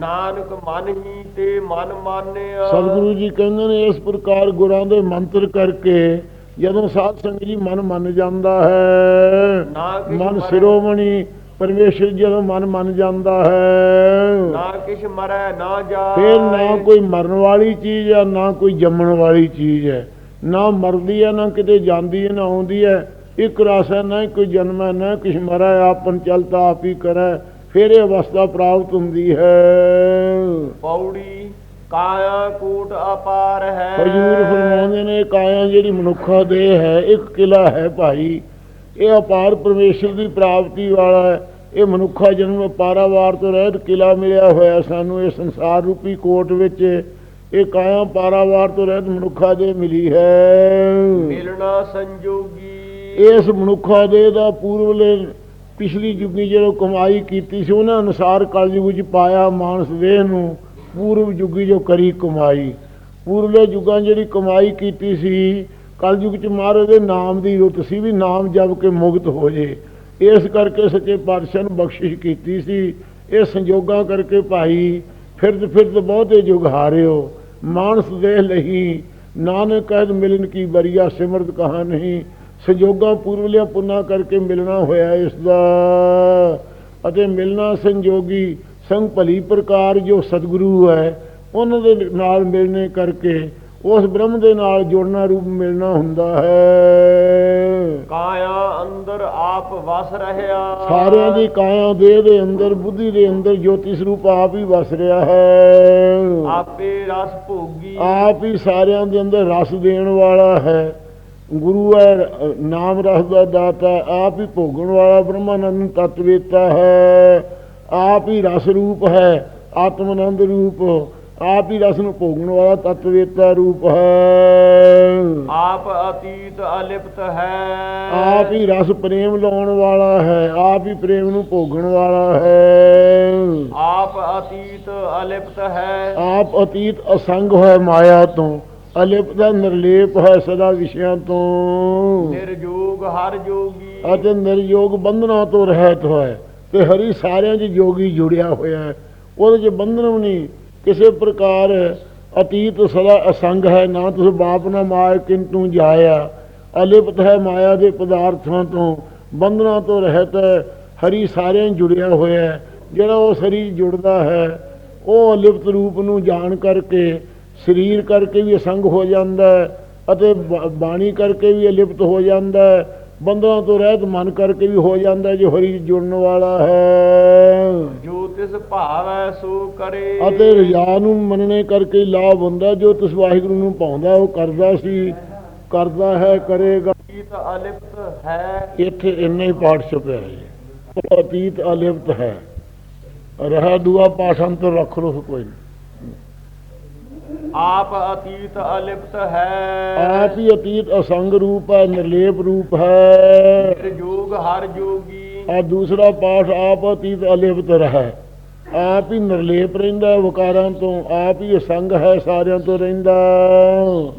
Speaker 1: ਨਾਨਕ ਮਨ ਹੀ ਤੇ ਮਨ ਮਾਨਿਆ
Speaker 2: ਸਤਿਗੁਰੂ ਜੀ ਕਹਿੰਦੇ ਨੇ ਇਸ ਪ੍ਰਕਾਰ ਗੁਰਾਂ ਦੇ ਮੰਤਰ ਕਰਕੇ ਜਦੋਂ ਸਾਧ ਸੰਗਤ ਜੀ ਮਨ ਮੰਨ ਜਾਂਦਾ ਹੈ ਮਨ
Speaker 1: ਮਰੈ-
Speaker 2: ਸਿਰੋਮਣੀ ਪਰਮੇਸ਼ਰ ਜਦੋਂ ਮਨ ਮੰਨ ਜਾਂਦਾ ਹੈ।
Speaker 1: ਨਾ ਕਿਛ ਮਰੈ ਨਾ ਜਾ
Speaker 2: ਫਿਰ ਨਾ ਕੋਈ ਮਰਨ ਵਾਲੀ ਚੀਜ਼ ਹੈ ਨਾ ਕੋਈ ਜੰਮਣ ਵਾਲੀ ਚੀਜ਼ ਹੈ। ਨਾ ਮਰਦੀ ਹੈ ਨਾ ਕਿਤੇ ਜਾਂਦੀ ਹੈ ਨਾ ਆਉਂਦੀ ਹੈ। ਇੱਕ ਰਸ ਹੈ ਨਾ ਕੋਈ ਜਨਮ ਹੈ ਨਾ ਕੁਛ ਮਰਾ ਆਪਨ ਚਲਤਾ ਆਪ ਹੀ ਕਰੈ। ਫਿਰ ਇਹ ਅਵਸਥਾ ਪ੍ਰਾਪਤ ਹੁੰਦੀ ਹੈ।
Speaker 1: ਪੌੜੀ ਕਾਇਆ ਕੂਟ ਅਪਾਰ ਹੈ।
Speaker 2: ਹਜੂਰ ਫਰਮਾਉਂਦੇ ਨੇ ਕਾਇਆ ਜਿਹੜੀ ਮਨੁੱਖਾ ਦੇਹ ਹੈ ਇੱਕ ਕਿਲਾ ਹੈ ਭਾਈ। ਇਹ ਅਪਾਰ ਪਰਮੇਸ਼ਰ ਦੀ ਪ੍ਰਾਪਤੀ ਵਾਲਾ ਹੈ। ਇਹ ਮਨੁੱਖਾ ਜਨਮ ਪਾਰਾਵਾਰ ਤੋਂ ਰਹਿਤ ਕਿਲਾ ਮਿਲਿਆ ਹੋਇਆ ਸਾਨੂੰ। ਇਹ ਸੰਸਾਰ ਰੂਪੀ ਕੋਟ ਵਿੱਚ ਇਹ ਕਾਇਆ ਪਾਰਾਵਾਰ ਤੋਂ ਰਹਿਤ ਮਨੁੱਖਾ ਦੇ ਮਿਲੀ ਹੈ।
Speaker 1: ਮਿਲਣਾ ਸੰਜੋਗੀ
Speaker 2: ਇਸ ਮਨੁੱਖਾ ਦੇ ਦਾ ਪੂਰਵਲੇ ਪਿਛਲੀ ਜੁਗੀ ਜਦੋਂ ਕਮਾਈ ਕੀਤੀ ਸੀ, ਉਹਨਾਂ ਅਨੁਸਾਰ ਕਲਯੁਗ ਵਿੱਚ ਪਾਇਆ ਮਾਨਸ ਦੇਹ ਨੂੰ ਪੂਰਵ ਜੁਗੀ ਜੋ ਕਰੀ ਕਮਾਈ। ਪੂਰਵਲੇ ਜੁਗਾਂ ਜਿਹੜੀ ਕਮਾਈ ਕੀਤੀ ਸੀ, ਕਲਯੁਗ ਚ ਮਹਾਰਾਜ ਦੇ ਨਾਮ ਦੀ ਰੁੱਤ ਸੀ ਵੀ ਨਾਮ ਜਪ ਕੇ ਮੁਕਤ ਹੋ ਜੇ। ਇਸ ਕਰਕੇ ਸੱਚੇ ਪਾਤਸ਼ਾਹ ਨੂੰ ਬਖਸ਼ਿਸ਼ ਕੀਤੀ ਸੀ। ਇਹ ਸੰਜੋਗਾਂ ਕਰਕੇ ਭਾਈ, ਫਿਰਦ ਫਿਰਦ ਬਹੁਤੇ ਜੁਗ ਹਾਰਿਓ। ਮਾਨਸ ਦੇਹ ਲਈ ਨਾਨਕ ਕਹਿਦ ਮਿਲਨ ਕੀ ਬਰੀਆ ਸਿਮਰਤ ਕਹਾ ਨਹੀਂ। ਸੰਜੋਗਾਂ ਪੂਰਵਲਿਆਂ ਪੁੰਨਾ ਕਰਕੇ ਮਿਲਣਾ ਹੋਇਆ ਇਸ ਦਾ। ਅਤੇ ਮਿਲਣਾ ਸੰਜੋਗੀ ਸੰਗ ਭਲੀ ਪ੍ਰਕਾਰ ਜੋ ਸਤਿਗੁਰੂ ਹੈ ਉਹਨਾਂ ਦੇ ਨਾਲ ਮਿਲਣੇ ਕਰਕੇ ਉਸ ਬ੍ਰਹਮ ਦੇ ਨਾਲ ਜੁੜਨਾ ਰੂਪ ਮਿਲਣਾ ਹੁੰਦਾ ਹੈ।
Speaker 1: ਕਾਇਆ ਅੰਦਰ ਆਪ ਵਸ ਰਹਿਆ।
Speaker 2: ਸਾਰਿਆਂ ਦੀ ਕਾਇਆ ਦੇਹ ਦੇ ਅੰਦਰ ਬੁੱਧੀ ਦੇ ਅੰਦਰ ਜੋਤੀ ਸਰੂਪ ਆਪ ਹੀ ਵਸ ਰਿਹਾ ਹੈ।
Speaker 1: ਆਪੇ ਰਸ ਭੋਗੀ।
Speaker 2: ਆਪ ਹੀ ਸਾਰਿਆਂ ਦੇ ਅੰਦਰ ਰਸ ਦੇਣ ਵਾਲਾ ਹੈ। ਗੁਰੂ ਹੈ ਨਾਮ ਰਸ ਦਾ ਦਾਤਾ ਆਪ ਹੀ ਭੋਗਣ ਵਾਲਾ ਬ੍ਰਹਮਾਨੰਦ ਤਤਵੇਤਾ ਹੈ। ਆਪ ਹੀ ਰਸ ਰੂਪ ਹੈ ਆਤਮਨੰਦ ਰੂਪ। ਆਪ ਹੀ ਰਸ ਨੂੰ ਭੋਗਣ ਵਾਲਾ ਤਤਵੇਤਾ ਰੂਪ ਹੈ।
Speaker 1: ਆਪ ਅਤੀਤ ਅਲਿਪਤ ਹੈ।
Speaker 2: ਆਪ ਹੀ ਰਸ ਪ੍ਰੇਮ ਲਾਉਣ ਵਾਲਾ ਹੈ ਆਪ ਹੀ ਪ੍ਰੇਮ ਨੂੰ ਭੋਗਣ ਵਾਲਾ ਹੈ।
Speaker 1: ਆਪ ਅਤੀਤ ਅਲਿਪਤ ਹੈ।
Speaker 2: ਆਪ ਅਤੀਤ ਅਸੰਗ ਹੈ ਮਾਇਆ ਤੋਂ। ਅਲਿਪ ਦਾ ਨਿਰਲੇਪ ਹੈ ਸਦਾ ਵਿਸ਼ਿਆਂ ਤੋਂ।
Speaker 1: ਨਿਰਜੋਗ ਹਰ ਜੋਗੀ।
Speaker 2: ਅਤੇ ਨਿਰਯੋਗ ਬੰਧਨਾਂ ਤੋਂ ਰਹਿਤ ਹੈ। ਤੇ ਹਰੀ ਸਾਰਿਆਂ 'ਚ ਜੋਗੀ ਜੁੜਿਆ ਹੋਇਆ ਹੈ। ਉਹਦੇ 'ਚ ਬੰਧਨ ਵੀ ਨਹੀਂ। ਕਿਸੇ ਪ੍ਰਕਾਰ ਅਤੀਤ ਸਦਾ ਅਸੰਗ ਹੈ। ਨਾ ਤੁਸ ਬਾਪ ਨਾ ਮਾਇ ਕਿੰਤੂ ਜਾਇਆ। ਅਲਿਪਤ ਹੈ ਮਾਇਆ ਦੇ ਪਦਾਰਥਾਂ ਤੋਂ। ਬੰਧਨਾਂ ਤੋਂ ਰਹਿਤ ਹੈ ਹਰੀ ਸਾਰਿਆਂ ਜੁੜਿਆ ਹੋਇਆ ਹੈ। ਜਿਹੜਾ ਉਹ ਸਰੀਰ ਜੁੜਦਾ ਹੈ ਉਹ ਅਲਿਪਤ ਰੂਪ ਨੂੰ ਜਾਣ ਕਰਕੇ ਸਰੀਰ ਕਰਕੇ ਵੀ ਅਸੰਗ ਹੋ ਜਾਂਦਾ ਹੈ ਅਤੇ ਬਾਣੀ ਕਰਕੇ ਵੀ ਅਲਿਪਤ ਹੋ ਜਾਂਦਾ ਹੈ। ਤੋਂ ਰਹਿਤ ਮਨ ਕਰਕੇ ਵੀ ਹੋ ਜਾਂਦਾ ਜੋ ਹਰੀ ਜੁੜਨ ਵਾਲਾ ਹੈ।
Speaker 1: ਜੋ ਤਿਸ ਭਾਵੈ ਸੋ ਕਰੇ।
Speaker 2: ਅਤੇ ਰਜਾ ਨੂੰ ਮੰਨਣੇ ਕਰਕੇ ਲਾਭ ਹੁੰਦਾ ਜੋ ਤਿਸ ਵਾਹਿਗੁਰੂ ਨੂੰ ਪਾਉਂਦਾ ਉਹ ਕਰਦਾ ਸੀ ਕਰਦਾ ਹੈ ਕਰੇਗਾ।
Speaker 1: ਅਤੀਤ ਅਲਿਪਤ ਹੈ।
Speaker 2: ਇੱਥੇ ਇੰਨਾ ਹੀ ਪਾਠ ਛਪਿਆ ਹੈ ਅਤੀਤ ਅਲਿਪਤ ਹੈ। ਰਹਾ ਦੂਆ ਪਾਠ ਅੰਤਰ ਰੱਖ ਲੋ ਕੋਈ ਨਹੀਂ।
Speaker 1: ਆਪ ਅਤੀਤ ਅਲਿਪਤ ਹੈ।
Speaker 2: ਆਪ ਹੀ ਅਤੀਤ ਅਸੰਗ ਰੂਪ ਹੈ ਨਿਰਲੇਪ ਰੂਪ ਹੈ।
Speaker 1: ਨਿਰਜੋਗ ਹਰ ਜੋਗੀ।
Speaker 2: ਆ ਦੂਸਰਾ ਪਾਠ ਆਪ ਅਤੀਤ ਅਲਿਪਤ ਰਹਿ। ਆਪ ਹੀ ਨਿਰਲੇਪ ਰਹਿੰਦਾ ਵਿਕਾਰਾਂ ਤੋਂ ਆਪ ਹੀ ਅਸੰਗ ਹੈ ਸਾਰਿਆਂ ਤੋਂ ਰਹਿੰਦਾ।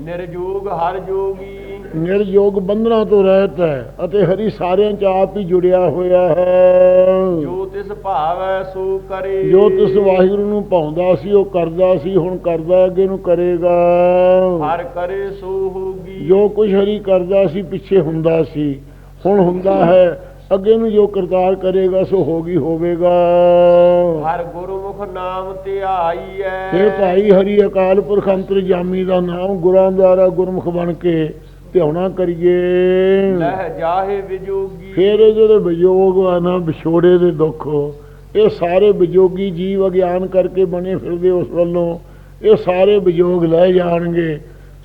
Speaker 1: ਨਿਰਜੋਗ ਹਰ ਜੋਗੀ।
Speaker 2: ਨਿਰਯੋਗ ਬੰਧਨਾਂ ਤੋਂ ਰਹਿਤ ਹੈ ਅਤੇ ਹਰੀ ਸਾਰਿਆਂ 'ਚ ਆਪ ਹੀ ਜੁੜਿਆ ਹੋਇਆ ਹੈ।
Speaker 1: ਜੋ ਤਿਸ ਭਾਵੈ ਸੋ ਕਰੇ।
Speaker 2: ਜੋ ਤਿਸ ਵਾਹਿਗੁਰੂ ਨੂੰ ਪਾਉਂਦਾ ਸੀ ਉਹ ਕਰਦਾ ਸੀ ਹੁਣ ਕਰਦਾ ਅੱਗੇ ਨੂੰ ਕਰੇਗਾ।
Speaker 1: ਹਰ ਕਰੇ ਸੋ ਹੋਗੀ।
Speaker 2: ਜੋ ਕੁਝ ਹਰੀ ਕਰਦਾ ਸੀ ਪਿੱਛੇ ਹੁੰਦਾ ਸੀ ਹੁਣ ਹੁੰਦਾ ਹੈ ਅੱਗੇ ਨੂੰ ਜੋ ਕਰਤਾਰ ਕਰੇਗਾ ਸੋ ਹੋਗੀ ਹੋਵੇਗਾ।
Speaker 1: ਹਰ ਗੁਰਮੁਖ ਨਾਮ ਧਿਆਈ ਐ
Speaker 2: ਇਹ ਭਾਈ ਹਰੀ ਅਕਾਲ ਪੁਰਖ ਅੰਤਰਜਾਮੀ ਦਾ ਨਾਮ ਗੁਰਾਂ ਦੁਆਰਾ ਗੁਰਮੁਖ ਬਣ ਕੇ ਧਿਆਉਣਾ ਕਰੀਏ।
Speaker 1: ਲਹਿ ਜਾਹੇ ਵਿਜੋਗੀ।
Speaker 2: ਫਿਰ ਇਹ ਜਿਹੜੇ ਵਿਜੋਗ ਆ ਨਾ ਵਿਛੋੜੇ ਦੇ ਦੁੱਖ ਇਹ ਸਾਰੇ ਵਿਜੋਗੀ ਜੀਵ ਅਗਿਆਨ ਕਰਕੇ ਬਣੇ ਫਿਰਦੇ ਉਸ ਵੱਲੋਂ। ਇਹ ਸਾਰੇ ਵਿਜੋਗ ਲੈ ਜਾਣਗੇ।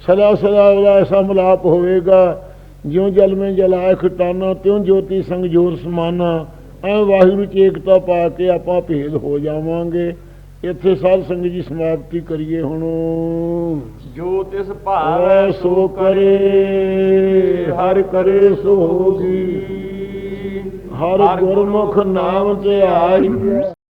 Speaker 2: ਸਦਾ ਸਦਾ ਉਹਦਾ ਐਸਾ ਮਿਲਾਪ ਹੋਵੇਗਾ ਜਿਉਂ ਜਲ ਮੇ ਜਲਾਇ ਖਟਾਨਾ ਤਿਉਂ ਜੋਤੀ ਸੰਗ ਜੋਰ ਸਮਾਨਾ। ਐ ਵਾਹਿਗੁਰੂ ਚ ਏਕਤਾ ਪਾ ਕੇ ਆਪਾਂ ਭੇਦ ਹੋ ਜਾਵਾਂਗੇ। ਇੱਥੇ ਸਾਧ ਸੰਗਤ ਜੀ ਸਮਾਪਤੀ ਕਰੀਏ ਹੁਣ।
Speaker 1: ਜੋ ਤਿਸ ਭਾਵੈ
Speaker 2: ਸੋ ਕਰੇ ਹਰ ਕਰੇ ਸੋ ਹੋਗੀ। ਹਰ ਗੁਰਮੁਖ ਨਾਮ ਤੇ ਆਈ।